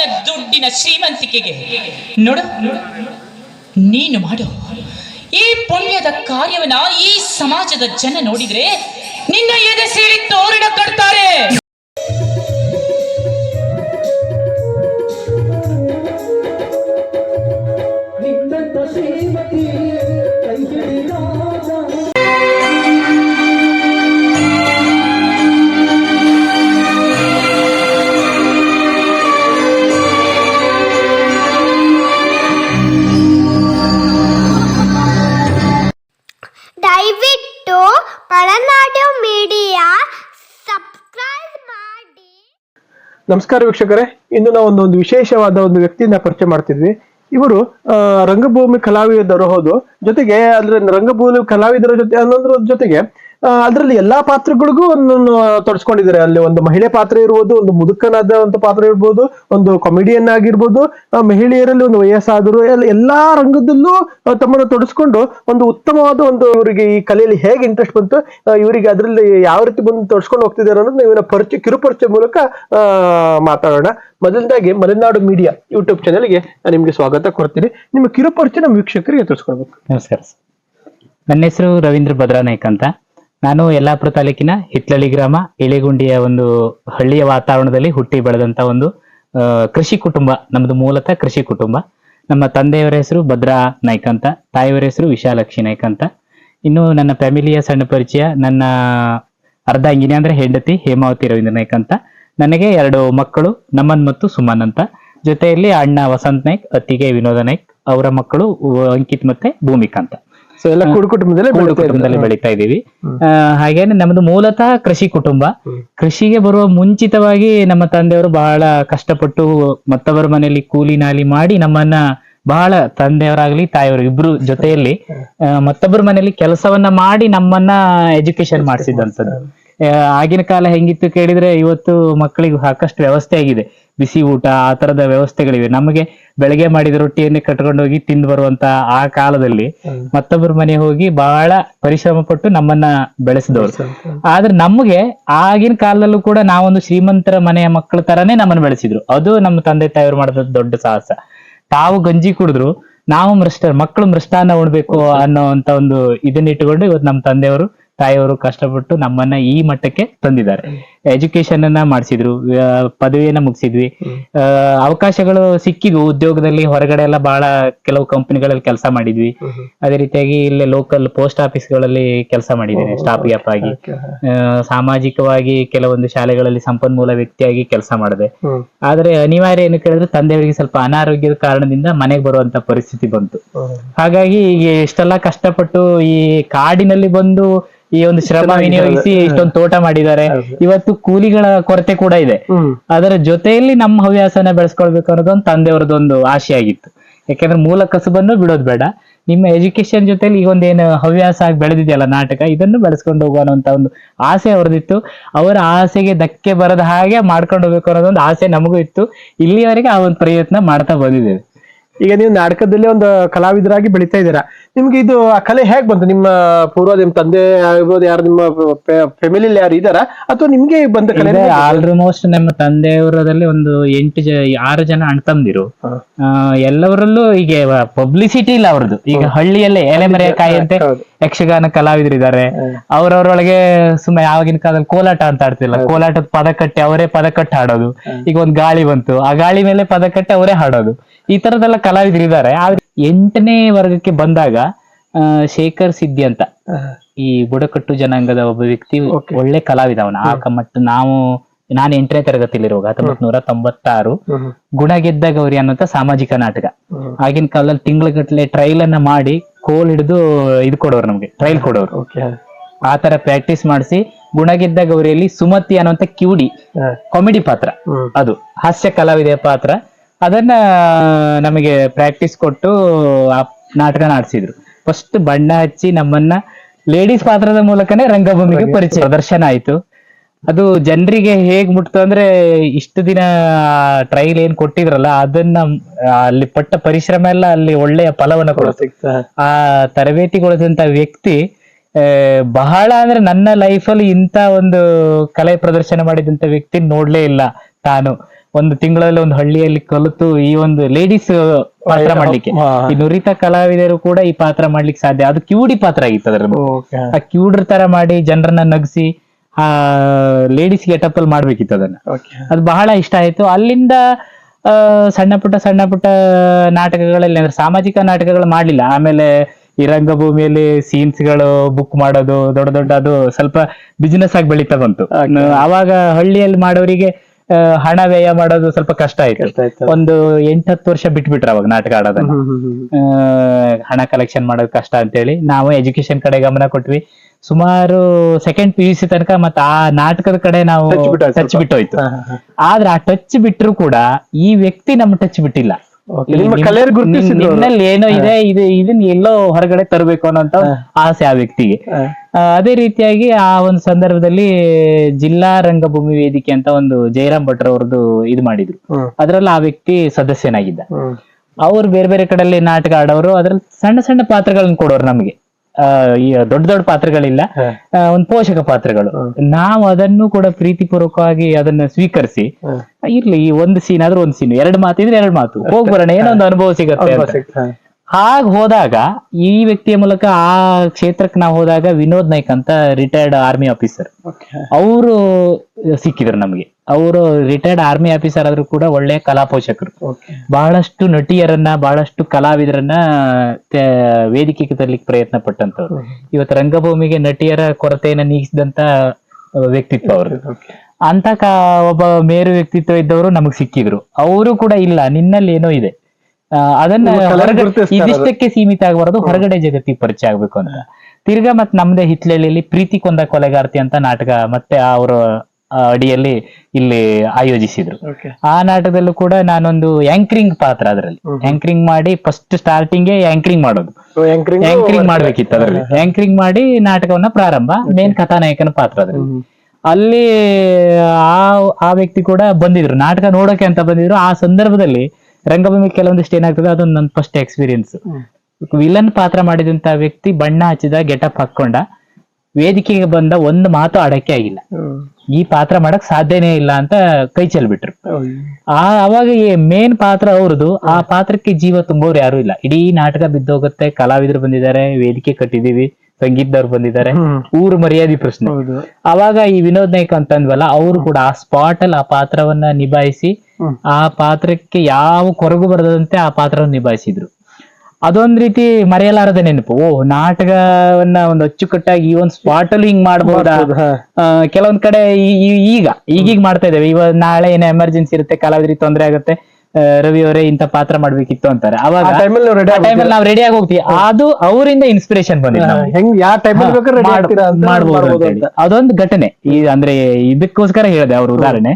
ನಿನ್ನ ದುಡ್ಡಿನ ಶ್ರೀಮಂತಿಕೆಗೆ. ನೋಡು, ನೀನು ಮಾಡು. ಈ ಪುಣ್ಯದ ಕಾರ್ಯವನ್ನ ಈ ಸಮಾಜದ ಜನ ನೋಡಿದ್ರೆ ನಿನ್ನ ಎದೆ ಸೇರಿ ತೋರಣ ಕಟ್ತಾರೆ. ನಮಸ್ಕಾರ ವೀಕ್ಷಕರೇ. ಇಂದು ನಾವು ಒಂದು ವಿಶೇಷವಾದ ಒಂದು ವ್ಯಕ್ತಿಯಿಂದ ಪರಿಚಯ ಮಾಡ್ತಿದ್ವಿ. ಇವರು ರಂಗಭೂಮಿ ಕಲಾವಿದರು ಹೌದು. ಜೊತೆಗೆ ಅಂದ್ರೆ ರಂಗಭೂಮಿ ಕಲಾವಿದರ ಜೊತೆ ಅನ್ನೋದ್ರ ಜೊತೆಗೆ ಅದರಲ್ಲಿ ಎಲ್ಲಾ ಪಾತ್ರಗಳಿಗೂ ಒಂದನ್ನು ತೊಡಸ್ಕೊಂಡಿದ್ದಾರೆ. ಅಲ್ಲಿ ಒಂದು ಮಹಿಳೆ ಪಾತ್ರ ಇರ್ಬೋದು, ಒಂದು ಮುದುಕನಾದ ಒಂದು ಪಾತ್ರ ಇರ್ಬೋದು, ಒಂದು ಕಾಮಿಡಿಯನ್ ಆಗಿರ್ಬೋದು ಮಹಿಳೆಯರಲ್ಲಿ ಒಂದು ವಯಸ್ಸಾದರು ಎಲ್ಲ ರಂಗದಲ್ಲೂ ತಮ್ಮನ್ನು ತೊಡಸ್ಕೊಂಡು ಒಂದು ಉತ್ತಮವಾದ ಒಂದು ಇವರಿಗೆ ಈ ಕಲೆಯಲ್ಲಿ ಹೇಗೆ ಇಂಟ್ರೆಸ್ಟ್ ಬಂತು ಇವರಿಗೆ ಅದರಲ್ಲಿ ಯಾವ ರೀತಿ ಬಂದು ತೊಡಸ್ಕೊಂಡು ಹೋಗ್ತಿದ್ದಾರೆ ಅನ್ನೋದು ಇವನ ಪರಿಚಯ, ಕಿರುಪರಿಚಯ ಮೂಲಕ ಮಾತಾಡೋಣ. ಮೊದಲನೇದಾಗಿ ಮಲೆನಾಡು ಮೀಡಿಯಾ ಯೂಟ್ಯೂಬ್ ಚಾನೆಲ್ಗೆ ನಿಮಗೆ ಸ್ವಾಗತ ಕೊಡ್ತೀನಿ ನಿಮ್ಮ ಕಿರುಪರಿಚಯ ನಮ್ಮ ವೀಕ್ಷಕರಿಗೆ ತಿಳಿಸ್ಕೊಡ್ಬೇಕು ನಮಸ್ಕಾರ. ನನ್ನ ಹೆಸರು ರವೀಂದ್ರ ಭದ್ರಾನಾಯ್ಕ ಅಂತ. ನಾನು ಯಲ್ಲಾಪುರ ತಾಲೂಕಿನ ಹಿತ್ಲಳ್ಳಿ ಗ್ರಾಮ ಇಳಿಗುಂಡಿಯ ಒಂದು ಹಳ್ಳಿಯ ವಾತಾವರಣದಲ್ಲಿ ಹುಟ್ಟಿ ಬೆಳೆದಂತ ಒಂದು ಕೃಷಿ ಕುಟುಂಬ, ನಮ್ದು ಮೂಲತಃ ಕೃಷಿ ಕುಟುಂಬ. ನಮ್ಮ ತಂದೆಯವರ ಹೆಸರು ಭದ್ರಾ ನಾಯ್ಕ ಅಂತ, ತಾಯಿಯವರ ಹೆಸರು ವಿಶಾಲಕ್ಷಿ ನಾಯ್ಕ ಅಂತ. ಇನ್ನು ನನ್ನ ಫ್ಯಾಮಿಲಿಯ ಸಣ್ಣ ಪರಿಚಯ, ನನ್ನ ಅರ್ಧ ಅಂಗಿನಿ ಅಂದ್ರೆ ಹೆಂಡತಿ ಹೇಮಾವತಿ ರವೀಂದ್ರ ನಾಯ್ಕ ಅಂತ. ನನಗೆ ಎರಡು ಮಕ್ಕಳು, ನಮನ್ ಮತ್ತು ಸುಮನ್ ಅಂತ. ಜೊತೆಯಲ್ಲಿ ಅಣ್ಣ ವಸಂತ್ ನಾಯ್ಕ್, ಅತ್ತಿಗೆ ವಿನೋದ ನಾಯ್ಕ್, ಅವರ ಮಕ್ಕಳು ಅಂಕಿತ್ ಮತ್ತೆ ಭೂಮಿಕಾ ಅಂತ. ಸೊ ಎಲ್ಲ ಕೂಡು ಕುಟುಂಬದಲ್ಲೇ ಕೂಡು ಬೆಳೀತಾ ಕುಟುಂಬದಲ್ಲಿ. ಬೆಳೀತಾ ಇದೀವಿ ಆ, ಹಾಗೇನೆ ನಮ್ದು ಮೂಲತಃ ಕೃಷಿ ಕುಟುಂಬ. ಕೃಷಿಗೆ ಬರುವ ಮುಂಚಿತವಾಗಿ ನಮ್ಮ ತಂದೆಯವರು ಬಹಳ ಕಷ್ಟಪಟ್ಟು ಮತ್ತೊಬ್ಬರ ಮನೆಯಲ್ಲಿ ಕೂಲಿ ನಾಲಿ ಮಾಡಿ ನಮ್ಮನ್ನ ಬಹಳ ತಂದೆಯವರಾಗ್ಲಿ ತಾಯಿಯವರು ಇಬ್ರು ಜೊತೆಯಲ್ಲಿ ಮತ್ತೊಬ್ಬರ ಮನೆಯಲ್ಲಿ ಕೆಲಸವನ್ನ ಮಾಡಿ ನಮ್ಮನ್ನ ಎಜುಕೇಶನ್ ಮಾಡಿಸಿದಂತದ್ದು ಆಗಿನ ಕಾಲ ಹೆಂಗಿತ್ತು ಕೇಳಿದ್ರೆ ಇವತ್ತು ಮಕ್ಕಳಿಗೆ ಸಾಕಷ್ಟು ವ್ಯವಸ್ಥೆ ಆಗಿದೆ. ಬಿಸಿ ಊಟ ಆ ತರದ ವ್ಯವಸ್ಥೆಗಳಿವೆ. ನಮಗೆ ಬೆಳಗ್ಗೆ ಮಾಡಿದ ರೊಟ್ಟಿಯನ್ನೇ ಕಟ್ಕೊಂಡು ಹೋಗಿ ತಿಂದು ಬರುವಂತ ಆ ಕಾಲದಲ್ಲಿ ಮತ್ತೊಬ್ಬರ ಮನೆ ಹೋಗಿ ಬಹಳ ಪರಿಶ್ರಮ ಪಟ್ಟು ನಮ್ಮನ್ನ ಬೆಳೆಸಿದವರು. ಆದ್ರೆ ನಮಗೆ ಆಗಿನ ಕಾಲದಲ್ಲೂ ಕೂಡ ನಾವೊಂದು ಶ್ರೀಮಂತರ ಮನೆಯ ಮಕ್ಕಳ ತರನೇ ನಮ್ಮನ್ನ ಬೆಳೆಸಿದ್ರು. ಅದು ನಮ್ಮ ತಂದೆ ತಾಯಿಯವರು ಮಾಡಿದ ದೊಡ್ಡ ಸಾಹಸ. ತಾವು ಗಂಜಿ ಕುಡಿದ್ರು ನಾವು ಮೃಷ್ಟ ಮಕ್ಕಳು ಮೃಷ್ಟಾನ್ನ ಉಣ್ಬೇಕು ಅನ್ನೋ ಅಂತ ಒಂದು ಇದನ್ನ ಇಟ್ಟುಕೊಂಡು ಇವತ್ತು ನಮ್ಮ ತಂದೆಯವರು ತಾಯಿಯವರು ಕಷ್ಟಪಟ್ಟು ನಮ್ಮನ್ನ ಈ ಮಟ್ಟಕ್ಕೆ ತಂದಿದ್ದಾರೆ. ಎಜುಕೇಶನ್ ಅನ್ನ ಮಾಡಿಸಿದ್ರು ಪದವಿಯನ್ನ ಮುಗಿಸಿದ್ವಿ. ಅವಕಾಶಗಳು ಸಿಕ್ಕಿದ್ವು ಉದ್ಯೋಗದಲ್ಲಿ ಹೊರಗಡೆ ಎಲ್ಲ ಬಹಳ ಕೆಲವು ಕಂಪನಿಗಳಲ್ಲಿ ಕೆಲಸ ಮಾಡಿದ್ವಿ. ಅದೇ ರೀತಿಯಾಗಿ ಇಲ್ಲಿ ಲೋಕಲ್ ಪೋಸ್ಟ್ ಆಫೀಸ್ಗಳಲ್ಲಿ ಕೆಲಸ ಮಾಡಿದ್ದೇನೆ ಸ್ಟಾಫ್ ಗ್ಯಾಪ್ ಆಗಿ. ಸಾಮಾಜಿಕವಾಗಿ ಕೆಲವೊಂದು ಶಾಲೆಗಳಲ್ಲಿ ಸಂಪನ್ಮೂಲ ವ್ಯಕ್ತಿಯಾಗಿ ಕೆಲಸ ಮಾಡಿದೆ. ಆದ್ರೆ ಅನಿವಾರ್ಯ ಏನು ಕೇಳಿದ್ರೆ ತಂದೆಯವರಿಗೆ ಸ್ವಲ್ಪ ಅನಾರೋಗ್ಯದ ಕಾರಣದಿಂದ ಮನೆಗೆ ಬರುವಂತ ಪರಿಸ್ಥಿತಿ ಬಂತು. ಹಾಗಾಗಿ ಈಗ ಎಷ್ಟೆಲ್ಲ ಕಷ್ಟಪಟ್ಟು ಈ ಕಾಡಿನಲ್ಲಿ ಬಂದು ಈ ಒಂದು ಶ್ರಮ ವಿನಿಯೋಗಿಸಿ ಇಷ್ಟೊಂದು ತೋಟ ಮಾಡಿದ್ದಾರೆ. ಇವತ್ತು ಕೂಲಿಗಳ ಕೊರತೆ ಕೂಡ ಇದೆ. ಅದರ ಜೊತೆಯಲ್ಲಿ ನಮ್ಮ ಹವ್ಯಾಸನ ಬೆಳೆಸ್ಕೊಳ್ಬೇಕು ಅನ್ನೋದೊಂದು ತಂದೆಯವರದೊಂದು ಆಸೆ ಆಗಿತ್ತು ಯಾಕಂದ್ರೆ ಮೂಲ ಕಸುಬನ್ನು ಬಿಡೋದು ಬೇಡ. ನಿಮ್ಮ ಎಜುಕೇಶನ್ ಜೊತೆಲಿ ಈಗ ಒಂದೇನು ಹವ್ಯಾಸ ಆಗಿ ಬೆಳೆದಿದೆಯಲ್ಲ ನಾಟಕ ಇದನ್ನು ಬೆಳೆಸ್ಕೊಂಡು ಹೋಗುವ ಅನ್ನೋಂತ ಒಂದು ಆಸೆ ಅವ್ರದಿತ್ತು. ಅವರ ಆಸೆಗೆ ಧಕ್ಕೆ ಬರದ ಹಾಗೆ ಮಾಡ್ಕೊಂಡು ಹೋಗ್ಬೇಕು ಅನ್ನೋದೊಂದು ಆಸೆ ನಮಗೂ ಇತ್ತು. ಇಲ್ಲಿಯವರೆಗೆ ಆ ಒಂದು ಪ್ರಯತ್ನ ಮಾಡ್ತಾ ಬಂದಿದ್ದೇವೆ. ಈಗ ನೀವು ನಾಟಕದಲ್ಲಿ ಒಂದು ಕಲಾವಿದರಾಗಿ ಬೆಳೀತಾ ಇದ್ದೀರಾ. ನಿಮ್ಗೆ ಇದು ಆ ಕಲೆ ಹೇಗ್ ಬಂತು? ನಿಮ್ಮ ಪೂರ್ವ ನಿಮ್ ತಂದೆ ಆಗಿರ್ಬೋದು ಯಾರು ನಿಮ್ಮ ಫ್ಯಾಮಿಲಿಯಲ್ಲಿ ಯಾರು ಇದಾರ? ಅಥವಾ ನಿಮ್ಗೆ ಬಂದ ಕಲೆ ಆಲ್ಮೋಸ್ಟ್ ನಮ್ಮ ತಂದೆಯವರದಲ್ಲಿ ಒಂದು ಎಂಟು ಜ ಆರು ಜನ ಅಣ್ತಂದಿರು ಎಲ್ಲವರಲ್ಲೂ ಈಗ ಪಬ್ಲಿಸಿಟಿ ಇಲ್ಲ ಅವ್ರದ್ದು. ಈಗ ಹಳ್ಳಿಯಲ್ಲೇ ಎಲೆಮರೆಯ ಕಾಯಿಯಂತೆ ಅಂತೆ ಯಕ್ಷಗಾನ ಕಲಾವಿದರಿದ್ದಾರೆ. ಅವ್ರವ್ರೊಳಗೆ ಸುಮ್ಮನೆ ಆವಾಗಿನ ಕಾಲದಲ್ಲಿ ಕೋಲಾಟ ಅಂತ ಆಡ್ತಿಲ್ಲ. ಕೋಲಾಟದ ಪದ ಕಟ್ಟಿ ಅವರೇ ಪದ ಕಟ್ಟಿ ಹಾಡೋದು ಈಗ ಒಂದ್ ಗಾಳಿ ಬಂತು. ಆ ಗಾಳಿ ಮೇಲೆ ಪದ ಕಟ್ಟಿ ಅವರೇ ಹಾಡೋದು. ಈ ತರದೆಲ್ಲ ಕಲಾವಿದರಿದ್ದಾರೆ. ಆದ್ರೆ ಎಂಟನೇ ವರ್ಗಕ್ಕೆ ಬಂದಾಗ ಆ, ಶೇಖರ್ ಸಿದ್ದಿ ಅಂತ. ಈ ಬುಡಕಟ್ಟು ಜನಾಂಗದ ಒಬ್ಬ ವ್ಯಕ್ತಿ Okay. ಒಳ್ಳೆ ಕಲಾವಿದ ಅವನ ಆ ಕಮ್ಮಟ್ಟು ನಾವು ನಾನು ಎಂಟನೇ ತರಗತಿಲಿರುವಾಗ ಹತ್ತೊಂಬತ್ ನೂರ ತೊಂಬತ್ತಾರು ಗುಣ ಗೆದ್ದ ಗೌರಿ ಅನ್ನುವಂತ ಸಾಮಾಜಿಕ ನಾಟಕ. ಆಗಿನ ಕಾಲದಲ್ಲಿ ತಿಂಗಳಗಟ್ಲೆ ಟ್ರೈಲ್ ಅನ್ನ ಮಾಡಿ ಕೋಲ್ ಹಿಡಿದು ಇದು ಕೊಡೋರು ನಮ್ಗೆ ಟ್ರೈಲ್ ಕೊಡೋರು. ಓಕೆ ಆ ತರ ಪ್ರಾಕ್ಟೀಸ್ ಮಾಡಿಸಿ ಗುಣ ಗೆದ್ದ ಗೌರಿಯಲ್ಲಿ ಸುಮತಿ ಅನ್ನುವಂತ ಕಿವುಡಿ ಕಾಮಿಡಿ ಪಾತ್ರ ಅದು ಹಾಸ್ಯ ಕಲಾವಿದೆಯ ಪಾತ್ರ. ಅದನ್ನ ನಮಗೆ ಪ್ರಾಕ್ಟೀಸ್ ಕೊಟ್ಟು ಆ ನಾಟಕ ಆಡ್ಸಿದ್ರು. ಫಸ್ಟ್ ಬಣ್ಣ ಹಚ್ಚಿ ನಮ್ಮನ್ನ ಲೇಡೀಸ್ ಪಾತ್ರದ ಮೂಲಕನೇ ರಂಗಭೂಮಿಗೆ ಪರಿಚಯ. ಪ್ರದರ್ಶನ ಆಯ್ತು. ಅದು ಜನರಿಗೆ ಹೇಗ್ ಮುಟ್ತು ಅಂದ್ರೆ ಇಷ್ಟು ದಿನ ಟ್ರೈಲ್ ಏನ್ ಕೊಟ್ಟಿದ್ರಲ್ಲ ಅದನ್ನ ಅಲ್ಲಿ ಪಟ್ಟ ಪರಿಶ್ರಮ ಎಲ್ಲ ಅಲ್ಲಿ ಒಳ್ಳೆಯ ಫಲವನ್ನ ಕೊಡುತ್ತೆ ಆ ತರಬೇತಿಗೊಳಿಸಿದಂತ ವ್ಯಕ್ತಿ ಬಹಳ ಅಂದ್ರೆ ನನ್ನ ಲೈಫಲ್ಲಿ ಇಂತ ಒಂದು ಕಲೆ ಪ್ರದರ್ಶನ ಮಾಡಿದಂತ ವ್ಯಕ್ತಿ ನೋಡ್ಲೇ ಇಲ್ಲ ತಾನು. ಒಂದು ತಿಂಗಳಲ್ಲಿ ಒಂದು ಹಳ್ಳಿಯಲ್ಲಿ ಕಲಿತು ಈ ಒಂದು ಲೇಡೀಸ್ ಪಾತ್ರ ಮಾಡ್ಲಿಕ್ಕೆ. ಈ ನುರಿತ ಕಲಾವಿದರು ಕೂಡ ಈ ಪಾತ್ರ ಮಾಡ್ಲಿಕ್ಕೆ ಸಾಧ್ಯ. ಅದು ಕ್ಯೂಡಿ ಪಾತ್ರ ಆಗಿತ್ತು ಅದ್ರ ಆ ಕ್ಯೂಡ್ರ ತರ ಮಾಡಿ ಜನರನ್ನ ನಗಿಸಿ ಆ ಲೇಡೀಸ್ ಗೆಟಪ್ ಅಲ್ಲಿ ಮಾಡ್ಬೇಕಿತ್ತು ಅದನ್ನ. ಅದು ಬಹಳ ಇಷ್ಟ ಆಯ್ತು. ಅಲ್ಲಿಂದ ಆ, ಸಣ್ಣ ಪುಟ್ಟ ಸಣ್ಣ ಪುಟ್ಟ ನಾಟಕಗಳಲ್ಲಿ ಅಂದ್ರೆ ಸಾಮಾಜಿಕ ನಾಟಕಗಳು ಮಾಡ್ಲಿಲ್ಲ. ಆಮೇಲೆ ಈ ರಂಗಭೂಮಿಯಲ್ಲಿ ಸೀನ್ಸ್ಗಳು ಬುಕ್ ಮಾಡೋದು ದೊಡ್ಡ ದೊಡ್ಡ ಅದು ಸ್ವಲ್ಪ ಬಿಸಿನೆಸ್ ಆಗಿ ಬೆಳೀತಾ ಬಂತು. ಅವಾಗ ಹಳ್ಳಿಯಲ್ಲಿ ಮಾಡೋರಿಗೆ ಹಣ ವ್ಯಯ ಮಾಡೋದು ಸ್ವಲ್ಪ ಕಷ್ಟ ಆಯ್ತು. ಒಂದು ಎಂಟತ್ತು ವರ್ಷ ಬಿಟ್ಬಿಟ್ರು ಅವಾಗ ನಾಟಕ ಆಡೋದನ್ನ. ಹಣ ಕಲೆಕ್ಷನ್ ಮಾಡೋದು ಕಷ್ಟ ಅಂತೇಳಿ ನಾವು ಎಜುಕೇಶನ್ ಕಡೆ ಗಮನ ಕೊಟ್ವಿ. ಸುಮಾರು ಸೆಕೆಂಡ್ ಪಿ ಯು ಸಿ ತನಕ ಮತ್ತೆ ಆ ನಾಟಕದ ಕಡೆ ನಾವು ಟಚ್. ಬಿಟ್ಟೋಯ್ತು. ಆದ್ರೆ ಆ ಟಚ್ ಬಿಟ್ರು ಕೂಡ ಈ ವ್ಯಕ್ತಿ ನಮ್ಮ ಟಚ್ ಬಿಟ್ಟಿಲ್ಲ. ನಿಮ್ಮ ಗುರುತಿಸಿದ್ರು ಅವ್ರು. ಏನೋ ಇದೆ ಇದು ಇದನ್ನ ಎಲ್ಲೋ ಹೊರಗಡೆ ತರಬೇಕು ಅನ್ನೋಂತ ಆಸೆ ಆ ವ್ಯಕ್ತಿಗೆ ಹಾ. ಆ, ಅದೇ ರೀತಿಯಾಗಿ ಆ ಒಂದು ಸಂದರ್ಭದಲ್ಲಿ ಜಿಲ್ಲಾ ರಂಗಭೂಮಿ ವೇದಿಕೆ ಅಂತ ಒಂದು ಜಯರಾಮ್ ಭಟ್ರ ಅವ್ರದ್ದು ಇದು ಮಾಡಿದ್ರು ಹ್ಮ್. ಅದ್ರಲ್ಲಿ ಆ ವ್ಯಕ್ತಿ ಸದಸ್ಯನಾಗಿದ್ದ ಹ್ಮ್. ಅವ್ರು ಬೇರೆ ಬೇರೆ ಕಡೆಯಲ್ಲಿ ನಾಟಕ ಆಡೋರು ಅದ್ರಲ್ಲಿ ಸಣ್ಣ ಸಣ್ಣ ಪಾತ್ರಗಳನ್ನ ಕೊಡೋರು ನಮಗೆ ಈ ದೊಡ್ಡ ದೊಡ್ಡ ಪಾತ್ರಗಳಿಲ್ಲ. ಒಂದು ಪೋಷಕ ಪಾತ್ರಗಳು. ನಾವು ಅದನ್ನು ಕೂಡ ಪ್ರೀತಿಪೂರ್ವಕವಾಗಿ ಅದನ್ನ ಸ್ವೀಕರಿಸಿ. ಇರ್ಲಿ ಈ ಒಂದು ಸೀನ್ ಆದ್ರೂ ಒಂದು ಸೀನ್ ಎರಡು ಮಾತು ಇದ್ರೆ ಎರಡು ಮಾತು. ಹೋಗ್ಬರೋಣ ಏನೋ ಒಂದು ಅನುಭವ ಸಿಗುತ್ತೆ. ಹಾಗ್ ಹೋದಾಗ ಈ ವ್ಯಕ್ತಿಯ ಮೂಲಕ ಆ ಕ್ಷೇತ್ರಕ್ಕೆ ನಾವು ಹೋದಾಗ ವಿನೋದ್ ನಾಯ್ಕ್ ಅಂತ ರಿಟೈರ್ಡ್ ಆರ್ಮಿ ಆಫೀಸರ್. ಅವರು ಸಿಕ್ಕಿದ್ರು ನಮಗೆ. ಅವರು ರಿಟೈರ್ಡ್ ಆರ್ಮಿ ಆಫೀಸರ್ ಆದ್ರೂ ಕೂಡ ಒಳ್ಳೆ ಕಲಾ ಪೋಷಕರು. ಬಹಳಷ್ಟು ನಟಿಯರನ್ನ ಬಹಳಷ್ಟು ಕಲಾವಿದರನ್ನ ವೇದಿಕೆಗೆ ತರಲಿಕ್ಕೆ ಪ್ರಯತ್ನ ಪಟ್ಟಂತವ್ರು ಇವತ್ತು ರಂಗಭೂಮಿಗೆ ನಟಿಯರ ಕೊರತೆಯನ್ನ ನೀಗಿಸಿದಂತ ವ್ಯಕ್ತಿತ್ವ ಅವರು. ಅಂತ ಒಬ್ಬ ಮೇರು ವ್ಯಕ್ತಿತ್ವ ಇದ್ದವರು ನಮಗ್ ಸಿಕ್ಕಿದ್ರು. ಅವರು ಕೂಡ ಇಲ್ಲ ನಿನ್ನಲ್ಲಿ ಏನೋ ಇದೆ. ಅದನ್ನ ಇದಿಷ್ಟಕ್ಕೆ ಸೀಮಿತ ಆಗಬಾರದು ಹೊರಗಡೆ ಜಗತ್ತಿಗೆ ಪರಿಚಯ ಆಗ್ಬೇಕು ಅಂತ. ತಿರ್ಗಾ ಮತ್ ನಮ್ದೇ ಹಿತ್ಲಳ್ಳಿಯಲ್ಲಿ ಪ್ರೀತಿ ಕೊಂದ ಕೊಲೆಗಾರ್ತಿ ಅಂತ ನಾಟಕ ಮತ್ತೆ ಅವರು ಅಡಿಯಲ್ಲಿ ಇಲ್ಲಿ ಆಯೋಜಿಸಿದ್ರು. ಆ ನಾಟಕದಲ್ಲೂ ಕೂಡ ನಾನೊಂದು ಆಂಕರಿಂಗ್ ಪಾತ್ರ ಅದರಲ್ಲಿ. ಆಂಕರಿಂಗ್ ಮಾಡಿ ಫಸ್ಟ್ ಸ್ಟಾರ್ಟಿಂಗ್ ಆಂಕರಿಂಗ್ ಮಾಡೋದು. ಆಂಕರಿಂಗ್ ಮಾಡ್ಬೇಕಿತ್ತು ಅದರಲ್ಲಿ. ಆಂಕರಿಂಗ್ ಮಾಡಿ ನಾಟಕವನ್ನ ಪ್ರಾರಂಭ ಮೇನ್ ಕಥಾನಾಯಕನ ಪಾತ್ರ ಅದರಲ್ಲಿ. ಅಲ್ಲಿ ಆ ಆ ವ್ಯಕ್ತಿ ಕೂಡ ಬಂದಿದ್ರು. ನಾಟಕ ನೋಡೋಕೆ ಅಂತ ಬಂದಿದ್ರು. ಆ ಸಂದರ್ಭದಲ್ಲಿ ರಂಗಭೂಮಿ ಕೆಲವೊಂದಿಷ್ಟು ಏನಾಗ್ತದೆ ಅದೊಂದು ನನ್ನ ಫಸ್ಟ್ ಎಕ್ಸ್ಪೀರಿಯನ್ಸ್ ವಿಲನ್ ಪಾತ್ರ ಮಾಡಿದಂತ ವ್ಯಕ್ತಿ ಬಣ್ಣ ಹಚ್ಚಿದ ಗೆಟಪ್ ಹಾಕೊಂಡ ವೇದಿಕೆಗೆ ಬಂದ ಒಂದು ಮಾತು ಆಡಕ್ಕೆ ಆಗಿಲ್ಲ. ಈ ಪಾತ್ರ ಮಾಡಕ್ ಸಾಧ್ಯನೇ ಇಲ್ಲ ಅಂತ ಕೈ ಚೆಲ್ ಬಿಟ್ರು ಆ ಅವಾಗ ಮೇನ್ ಪಾತ್ರ ಅವ್ರದ್ದು ಆ ಪಾತ್ರಕ್ಕೆ ಜೀವ ತುಂಬೋರು ಯಾರು ಇಲ್ಲ. ಇಡೀ ನಾಟಕ ಬಿದ್ದೋಗುತ್ತೆ ಕಲಾವಿದರು ಬಂದಿದ್ದಾರೆ ವೇದಿಕೆ ಕಟ್ಟಿದೀವಿ ಸಂಗೀತದವ್ರು ಬಂದಿದ್ದಾರೆ. ಊರು ಮರ್ಯಾದೆ ಪ್ರಶ್ನೆ. ಅವಾಗ ಈ ವಿನೋದ್ ನಾಯ್ಕ ಅಂತ ಅಂದ್ವಲ್ಲ ಅವರು ಕೂಡ ಆ ಸ್ಪಾಟ್ ಅಲ್ಲಿ ಆ ಪಾತ್ರವನ್ನ ನಿಭಾಯಿಸಿ. ಆ ಪಾತ್ರಕ್ಕೆ ಯಾವ ಕೊರಗು ಬರದಂತೆ ಆ ಪಾತ್ರವನ್ನು ನಿಭಾಯಿಸಿದ್ರು. ಅದೊಂದ್ ರೀತಿ ಮರೆಯಲಾರದ ನೆನಪು. ಓ ನಾಟಕವನ್ನ ಒಂದು ಅಚ್ಚುಕಟ್ಟಾಗಿ ಈ ಒಂದು ಸ್ಪಾಟ್ ಅಲ್ಲಿ ಹಿಂಗ್ ಮಾಡ್ಬೋದಾ? ಕೆಲವೊಂದ್ ಕಡೆ ಈಗ ಈಗೀಗ ಮಾಡ್ತಾ ಇದ್ದೇವೆ. ಇವಾಗ ನಾಳೆ ಏನೋ ಎಮರ್ಜೆನ್ಸಿ ಇರುತ್ತೆ ಕಾಲಾವಧಿ ತೊಂದರೆ ಆಗುತ್ತೆ ರವಿ ಅವರೇ ಇಂತ ಪಾತ್ರ ಮಾಡ್ಬೇಕಿತ್ತು ಅಂತಾರೆ. ಅವಾಗ ಟೈಮಲ್ಲಿ ನಾವು ರೆಡಿ ಟೈಮಲ್ಲಿ ನಾವು ರೆಡಿ ಆಗಿ ಹೋಗ್ತೀವಿ ಅದು ಅವರಿಂದ ಇನ್ಸ್ಪಿರೇಷನ್ ಬಂದಿದೆ. ಹೆಂಗ್ ಯಾವ ಟೈಮಲ್ಲಿ ಬೇಕಾದ್ರೆ ರೆಡಿ ಮಾಡ್- ಆಗ್ತೀರಾ ಅಂತ ಮಾಡ್ಬೋದು ಮಾಡ್ಬೋದು ಅಂತೇಳಿ. ಅಂತ. ಅದೊಂದು ಘಟನೆ. ಈ ಅಂದ್ರೆ ಇದಕ್ಕೋಸ್ಕರ ಹೇಳಿದೆ ಅವ್ರ ಉದಾಹರಣೆ.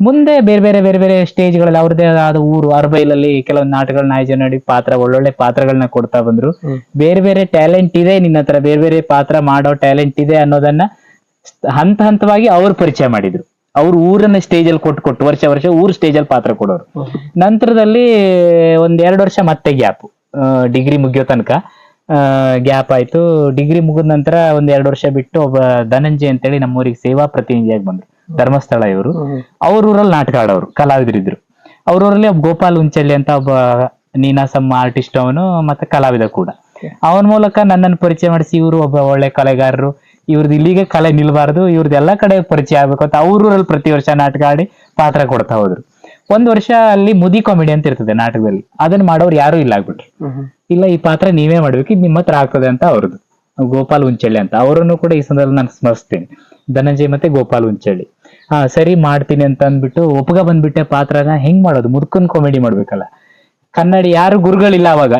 ಮುಂದೆ ಬೇರೆ ಬೇರೆ ಬೇರೆ ಬೇರೆ ಸ್ಟೇಜ್ಗಳಲ್ಲಿ ಅವ್ರದೇ ಆದ ಊರು ಅರ್ಬೈಲಲ್ಲಿ ಕೆಲವೊಂದು ನಾಟಕಗಳನ್ನ ಆಯೋಜನೆ ಮಾಡಿ ಪಾತ್ರ ಒಳ್ಳೊಳ್ಳೆ ಪಾತ್ರಗಳನ್ನ ಕೊಡ್ತಾ ಬಂದ್ರು. ಬೇರೆ ಬೇರೆ ಟ್ಯಾಲೆಂಟ್ ಇದೆ ನಿನ್ನ ಹತ್ರ ಬೇರೆ ಬೇರೆ ಪಾತ್ರ ಮಾಡೋ ಟ್ಯಾಲೆಂಟ್ ಇದೆ ಅನ್ನೋದನ್ನ ಹಂತ ಹಂತವಾಗಿ ಅವ್ರು ಪರಿಚಯ ಮಾಡಿದ್ರು. ಅವ್ರು ಊರನ್ನ ಸ್ಟೇಜ್ ಅಲ್ಲಿ ಕೊಟ್ಟು ಕೊಟ್ಟು ವರ್ಷ ವರ್ಷ ಊರ್ ಸ್ಟೇಜ್ ಅಲ್ಲಿ ಪಾತ್ರ ಕೊಡೋರು. ನಂತರದಲ್ಲಿ ಒಂದ್ ಎರಡು ವರ್ಷ ಮತ್ತೆ ಗ್ಯಾಪ್ ಡಿಗ್ರಿ ಮುಗಿಯೋ ತನಕ. ಗ್ಯಾಪ್ ಆಯ್ತು. ಡಿಗ್ರಿ ಮುಗಿದ ನಂತರ ಒಂದ್ ಎರಡು ವರ್ಷ ಬಿಟ್ಟು ಒಬ್ಬ ಧನಂಜಯ ಅಂತೇಳಿ ನಮ್ಮೂರಿಗೆ ಸೇವಾ ಪ್ರತಿನಿಧಿಯಾಗಿ ಬಂದ್ರು. ಧರ್ಮಸ್ಥಳ ಇವರು. ಅವ್ರ ಊರಲ್ಲಿ ನಾಟಕ ಆಡೋರು ಕಲಾವಿದರಿದ್ರು. ಅವ್ರೂರಲ್ಲಿ ಒಬ್ಬ ಗೋಪಾಲ್ ಉಂಚಳ್ಳಿ ಅಂತ ಒಬ್ಬ ನೀನಾಸಮ್ ಆರ್ಟಿಸ್ಟ್ ಅವನು ಮತ್ತೆ ಕಲಾವಿದ ಕೂಡ. ಅವನ ಮೂಲಕ ನನ್ನನ್ನು ಪರಿಚಯ ಮಾಡಿಸಿ ಇವರು ಒಬ್ಬ ಒಳ್ಳೆ ಕಲೆಗಾರರು. ಇವ್ರದ್ದು ಇಲ್ಲಿಗೆ ಕಲೆ ನಿಲ್ಬಾರ್ದು ಇವ್ರದ್ದು ಎಲ್ಲ ಕಡೆ ಪರಿಚಯ ಆಗ್ಬೇಕು ಅಂತ ಅವ್ರ ಊರಲ್ಲಿ ಪ್ರತಿ ವರ್ಷ ನಾಟಕ ಆಡಿ ಪಾತ್ರ ಕೊಡ್ತಾ ಹೋದ್ರು. ಒಂದ್ ವರ್ಷ ಅಲ್ಲಿ ಮುದಿ ಕಾಮಿಡಿ ಅಂತ ಇರ್ತದೆ ನಾಟಕದಲ್ಲಿ. ಅದನ್ನ ಮಾಡೋರು ಯಾರು ಇಲ್ಲ ಆಗ್ಬಿಟ್ರು. ಇಲ್ಲ ಈ ಪಾತ್ರ ನೀವೇ ಮಾಡ್ಬೇಕು ಇದು ನಿಮ್ಮ ಹತ್ರ ಆಗ್ತದೆ ಅಂತ ಅವ್ರದ್ದು ಗೋಪಾಲ್ ಉಂಚಳ್ಳಿ ಅಂತ. ಅವರನ್ನು ಕೂಡ ಈ ಸಂದರ್ಭದಲ್ಲಿ ನಾನು ಸ್ಮರಿಸ್ತೀನಿ. ಧನಂಜಯ್ ಮತ್ತೆ ಗೋಪಾಲ್ ಉಂಚಳ್ಳಿ ಹಾ ಸರಿ ಮಾಡ್ತೀನಿ ಅಂತ ಅಂದ್ಬಿಟ್ಟು ಒಪ್ಪಗ ಬಂದ್ಬಿಟ್ಟೆ ಪಾತ್ರನ ಹೆಂಗ್ ಮಾಡೋದು? ಮುದ್ಕನ್ ಕಾಮಿಡಿ ಮಾಡ್ಬೇಕಲ್ಲ. ಕನ್ನಡಿ ಯಾರು ಗುರುಗಳಿಲ್ಲ ಅವಾಗ.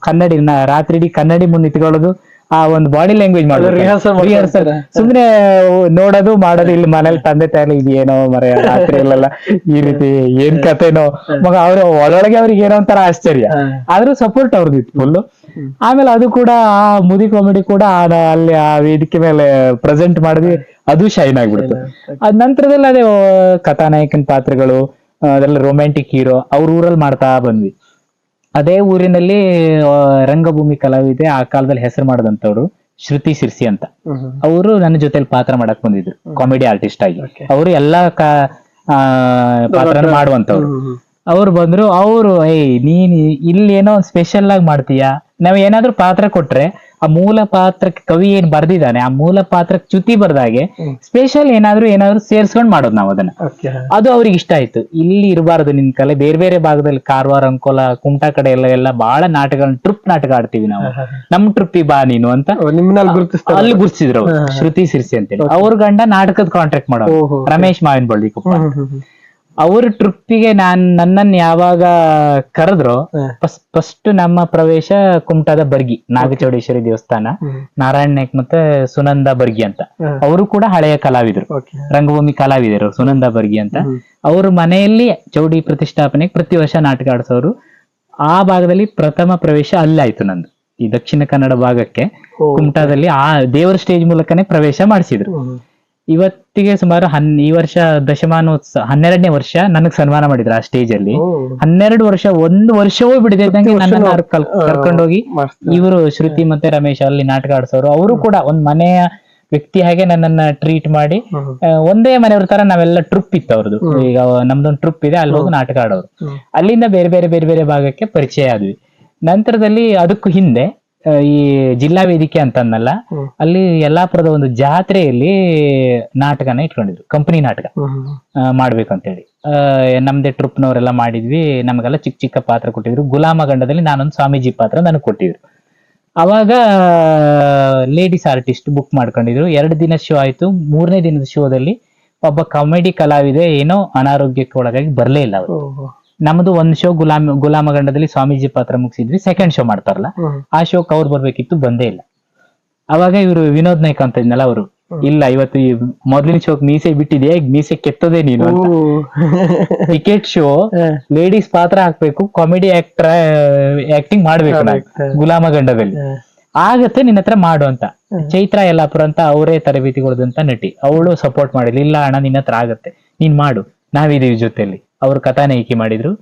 ಕನ್ನಡಿ ನ- ರಾತ್ರಿ ಇಡೀ ಕನ್ನಡಿ ಮುಂದೆ ನಿಂತ್ಕೊಳ್ಳೋದು ಆ ಒಂದು ಬಾಡಿ ಲ್ಯಾಂಗ್ವೇಜ್ ಮಾಡೋದು ರಿಹರ್ಸಲ್ ಸುಮ್ನೆ ನೋಡೋದು ಮಾಡೋದು ಇಲ್ಲಿ ಮನೇಲಿ ತಂದೆ ತಾಯಿ ಇದು ಏನೋ ಮರೆಯ ರಾತ್ರಿ ಇಲ್ಲಲ್ಲ. ಈ ರೀತಿ ಏನ್ ಕತೆನೋ ಮಗ ಅವ್ರ ಒಳೊಳಗೆ ಅವ್ರಿಗೆ ಏನೋ ಒಂಥರ ಆಶ್ಚರ್ಯ. ಆದ್ರೂ ಸಪೋರ್ಟ್ ಅವ್ರದ್ದು ಫುಲ್ಲು ಆಮೇಲೆ ಅದು ಕೂಡ ಆ ಮುದಿ ಕಾಮಿಡಿ ಕೂಡ ಅಲ್ಲಿ ಆ ವೇದಿಕೆ ಮೇಲೆ ಪ್ರೆಸೆಂಟ್ ಮಾಡಿದ್ವಿ. ಅದು ಶೈನ್ ಆಗ್ಬಿಡ್ತು. ಅದ್ ನಂತರದಲ್ಲಿ ಅದೇ ಕಥಾನಾಯಕನ್ ಪಾತ್ರಗಳು ಅದೆಲ್ಲ ರೊಮ್ಯಾಂಟಿಕ್ ಹೀರೋ ಅವ್ರ ಊರಲ್ಲಿ ಮಾಡ್ತಾ ಬಂದ್ವಿ. ಅದೇ ಊರಿನಲ್ಲಿ ರಂಗಭೂಮಿ ಕಲಾವಿದೆ ಆ ಕಾಲದಲ್ಲಿ ಹೆಸರು ಮಾಡದಂತವ್ರು ಶ್ರುತಿ ಶಿರ್ಸಿ ಅಂತ. ಅವರು ನನ್ನ ಜೊತೆಲಿ ಪಾತ್ರ ಮಾಡಕ್ ಬಂದಿದ್ರು ಕಾಮಿಡಿ ಆರ್ಟಿಸ್ಟ್ ಆಗಿ. ಅವರು ಎಲ್ಲಾ ಪಾತ್ರ ಮಾಡುವಂತವ್ರು ಅವ್ರು ಬಂದ್ರು ಅವರು ಏಯ್ ನೀನ್ ಇಲ್ಲಿ ಏನೋ ಒಂದ್ ಸ್ಪೆಷಲ್ ಆಗಿ ಮಾಡ್ತೀಯಾ? ನಾವ್ ಏನಾದ್ರು ಪಾತ್ರ ಕೊಟ್ರೆ ಆ ಮೂಲ ಪಾತ್ರಕ್ಕೆ ಕವಿ ಏನ್ ಬರ್ದಿದ್ದಾನೆ ಆ ಮೂಲ ಪಾತ್ರಕ್ಕೆ ಚ್ಯುತಿ ಬರ್ದಾಗೆ ಸ್ಪೆಷಲ್ ಏನಾದ್ರೂ ಏನಾದ್ರು ಸೇರ್ಸ್ಕೊಂಡ್ ಮಾಡೋದು ನಾವು ಅದನ್ನ. ಅದು ಅವ್ರಿಗೆ ಇಷ್ಟ ಆಯ್ತು. ಇಲ್ಲಿ ಇರಬಾರ್ದು ನಿನ್ ಕಲೆ. ಬೇರೆ ಬೇರೆ ಭಾಗದಲ್ಲಿ ಕಾರವಾರ ಅಂಕೋಲ ಕುಮಟಾ ಕಡೆ ಎಲ್ಲ ಎಲ್ಲ ಬಹಳ ನಾಟಕ ಟ್ರಿಪ್ ನಾಟಕ ಆಡ್ತೀವಿ ನಾವು. ನಮ್ ಟ್ರಿಪ್ಪಿ ಬಾ ನೀನು ಅಂತ. ಅಲ್ಲಿ ಗುರ್ಸಿದ್ರು ಶ್ರುತಿ ಸಿರ್ಸಿ ಅಂತೇಳಿ ಅವ್ರ ಗಂಡ ನಾಟಕದ ಕಾಂಟ್ರಾಕ್ಟ್ ಮಾಡೋ ರಮೇಶ್ ಮಾವಿನ ಬಳ್ಳಿ ಅವ್ರ ಟ್ರಿಪ್ಪಿಗೆ ನಾನ್ ನನ್ನನ್ನ ಯಾವಾಗ ಕರೆದ್ರು ಫಸ್ಟ್ ನಮ್ಮ ಪ್ರವೇಶ ಕುಮಟಾದ ಬರ್ಗಿ ನಾಗಚೌಡೇಶ್ವರಿ ದೇವಸ್ಥಾನ ನಾರಾಯಣ ನಾಯ್ಕ್ ಮತ್ತೆ ಸುನಂದ ಬರ್ಗಿ ಅಂತ. ಅವರು ಕೂಡ ಹಳೆಯ ಕಲಾವಿದರು. ರಂಗಭೂಮಿ ಕಲಾವಿದರು ಸುನಂದ ಬರ್ಗಿ ಅಂತ. ಅವ್ರ ಮನೆಯಲ್ಲಿ ಚೌಡಿ ಪ್ರತಿಷ್ಠಾಪನೆಗೆ ಪ್ರತಿ ವರ್ಷ ನಾಟಕ ಆಡಿಸೋರು. ಆ ಭಾಗದಲ್ಲಿ ಪ್ರಥಮ ಪ್ರವೇಶ ಅಲ್ಲಾಯ್ತು ನಂದು. ಈ ದಕ್ಷಿಣ ಕನ್ನಡ ಭಾಗಕ್ಕೆ ಕುಮಟಾದಲ್ಲಿ ಆ ದೇವರ ಸ್ಟೇಜ್ ಮೂಲಕನೇ ಪ್ರವೇಶ ಮಾಡಿಸಿದ್ರು. ಇವತ್ತಿಗೆ ಸುಮಾರು ಹನ್ ಈ ವರ್ಷ ದಶಮಾನೋತ್ಸವ ಹನ್ನೆರಡನೇ ವರ್ಷ ನನಗ್ ಸನ್ಮಾನ ಮಾಡಿದ್ರು ಆ ಸ್ಟೇಜ್ ಅಲ್ಲಿ ಹನ್ನೆರಡು ವರ್ಷ ಒಂದು ವರ್ಷವೂ ಬಿಡದೆ ನನ್ನನ್ನ ಅವ್ರು ಕರ್ಕೊಂಡೋಗಿ ಇವರು ಶ್ರುತಿ ಮತ್ತೆ ರಮೇಶ್ ಅಲ್ಲಿ ನಾಟಕ ಆಡ್ಸೋರು. ಅವರು ಕೂಡ ಒಂದ್ ಮನೆಯ ವ್ಯಕ್ತಿ ಹಾಗೆ ನನ್ನನ್ನ ಟ್ರೀಟ್ ಮಾಡಿ ಒಂದೇ ಮನೆಯವ್ರ ತರ ನಾವೆಲ್ಲ ಟ್ರಿಪ್ ಇತ್ತು ಅವ್ರದ್ದು. ಈಗ ನಮ್ದೊಂದು ಟ್ರಿಪ್ ಇದೆ ಅಲ್ಲಿ ಹೋಗಿ ನಾಟಕ ಆಡೋರು. ಅಲ್ಲಿಂದ ಬೇರೆ ಬೇರೆ ಬೇರೆ ಬೇರೆ ಭಾಗಕ್ಕೆ ಪರಿಚಯ ಆದ್ವಿ. ನಂತರದಲ್ಲಿ ಅದಕ್ಕೂ ಹಿಂದೆ ಈ ಜಿಲ್ಲಾ ವೇದಿಕೆ ಅಂತ ಅನ್ನಲ್ಲ ಅಲ್ಲಿ ಯಲ್ಲಾಪುರದ ಒಂದು ಜಾತ್ರೆಯಲ್ಲಿ ನಾಟಕನ ಇಟ್ಕೊಂಡಿದ್ರು ಕಂಪನಿ ನಾಟಕ. ಆ, ಮಾಡ್ಬೇಕು ಅಂತೇಳಿ ಆ, ನಮ್ದೇ ಟ್ರೂಪ್ನವರೆಲ್ಲ ಮಾಡಿದ್ವಿ ನಮಗೆಲ್ಲ ಚಿಕ್ಕ ಚಿಕ್ಕ ಪಾತ್ರ ಕೊಟ್ಟಿದ್ರು. ಗುಲಾಮ ಗಂಡದಲ್ಲಿ ನಾನೊಂದು ಸ್ವಾಮೀಜಿ ಪಾತ್ರ ನನಗೆ ಕೊಟ್ಟಿದ್ರು. ಅವಾಗ ಲೇಡೀಸ್ ಆರ್ಟಿಸ್ಟ್ ಬುಕ್ ಮಾಡ್ಕೊಂಡಿದ್ರು. ಎರಡು ದಿನ ಶೋ ಆಯ್ತು. ಮೂರನೇ ದಿನದ ಶೋದಲ್ಲಿ ಒಬ್ಬ ಕಾಮಿಡಿ ಕಲಾವಿದೆ ಏನೋ ಅನಾರೋಗ್ಯಕ್ಕೆ ಒಳಗಾಗಿ ಬರ್ಲೇ ಇಲ್ಲ ಅವರು. ನಮ್ದು ಒಂದ್ ಶೋ ಗುಲಾಮ ಗುಲಾಮ ಗಂಡದಲ್ಲಿ ಸ್ವಾಮೀಜಿ ಪಾತ್ರ ಮುಗಿಸಿದ್ವಿ. ಸೆಕೆಂಡ್ ಶೋ ಮಾಡ್ತಾರಲ್ಲ ಆ ಶೋ ಅವ್ರು ಬರ್ಬೇಕಿತ್ತು ಬಂದೇ ಇಲ್ಲ. ಅವಾಗ ಇವರು ವಿನೋದ್ ನಾಯ್ಕ ಅಂತ ಇದ್ನಲ್ಲ ಅವರು. ಇಲ್ಲ ಇವತ್ತು ಈ ಮೊದ್ಲಿನ ಶೋಕ್ ಮೀಸೆ ಬಿಟ್ಟಿದೆ ಈಗ ಮೀಸೆ ಕೆತ್ತೋದೇ ನೀನು ಅಂತ. ಟಿಕೆಟ್ ಶೋ ಲೇಡೀಸ್ ಪಾತ್ರ ಹಾಕ್ಬೇಕು ಕಾಮಿಡಿ ಆಕ್ಟರ್ ಆಕ್ಟಿಂಗ್ ಮಾಡ್ಬೇಕು ನಾನು ಗುಲಾಮ ಗಂಡದಲ್ಲಿ. ಆಗತ್ತೆ ನಿನ್ನ ಹತ್ರ ಮಾಡು ಅಂತ. ಚೈತ್ರ ಯಲ್ಲಾಪುರ ಅಂತ ಅವರೇ ತರಬೇತಿ ಕೊಡದಂತ ನಟಿ. ಅವಳು ಸಪೋರ್ಟ್ ಮಾಡಿಲ್ಲ. ಇಲ್ಲ ಅಣ್ಣ ನಿನ್ನ ಹತ್ರ ಆಗತ್ತೆ. ನೀನ್ ಮಾಡು. ನಾವಿದೀವಿ ಜೊತೆಲಿ ಅವ್ರು ಕಥಾನಾಯಕಿ ಮಾಡಿದ್ರು.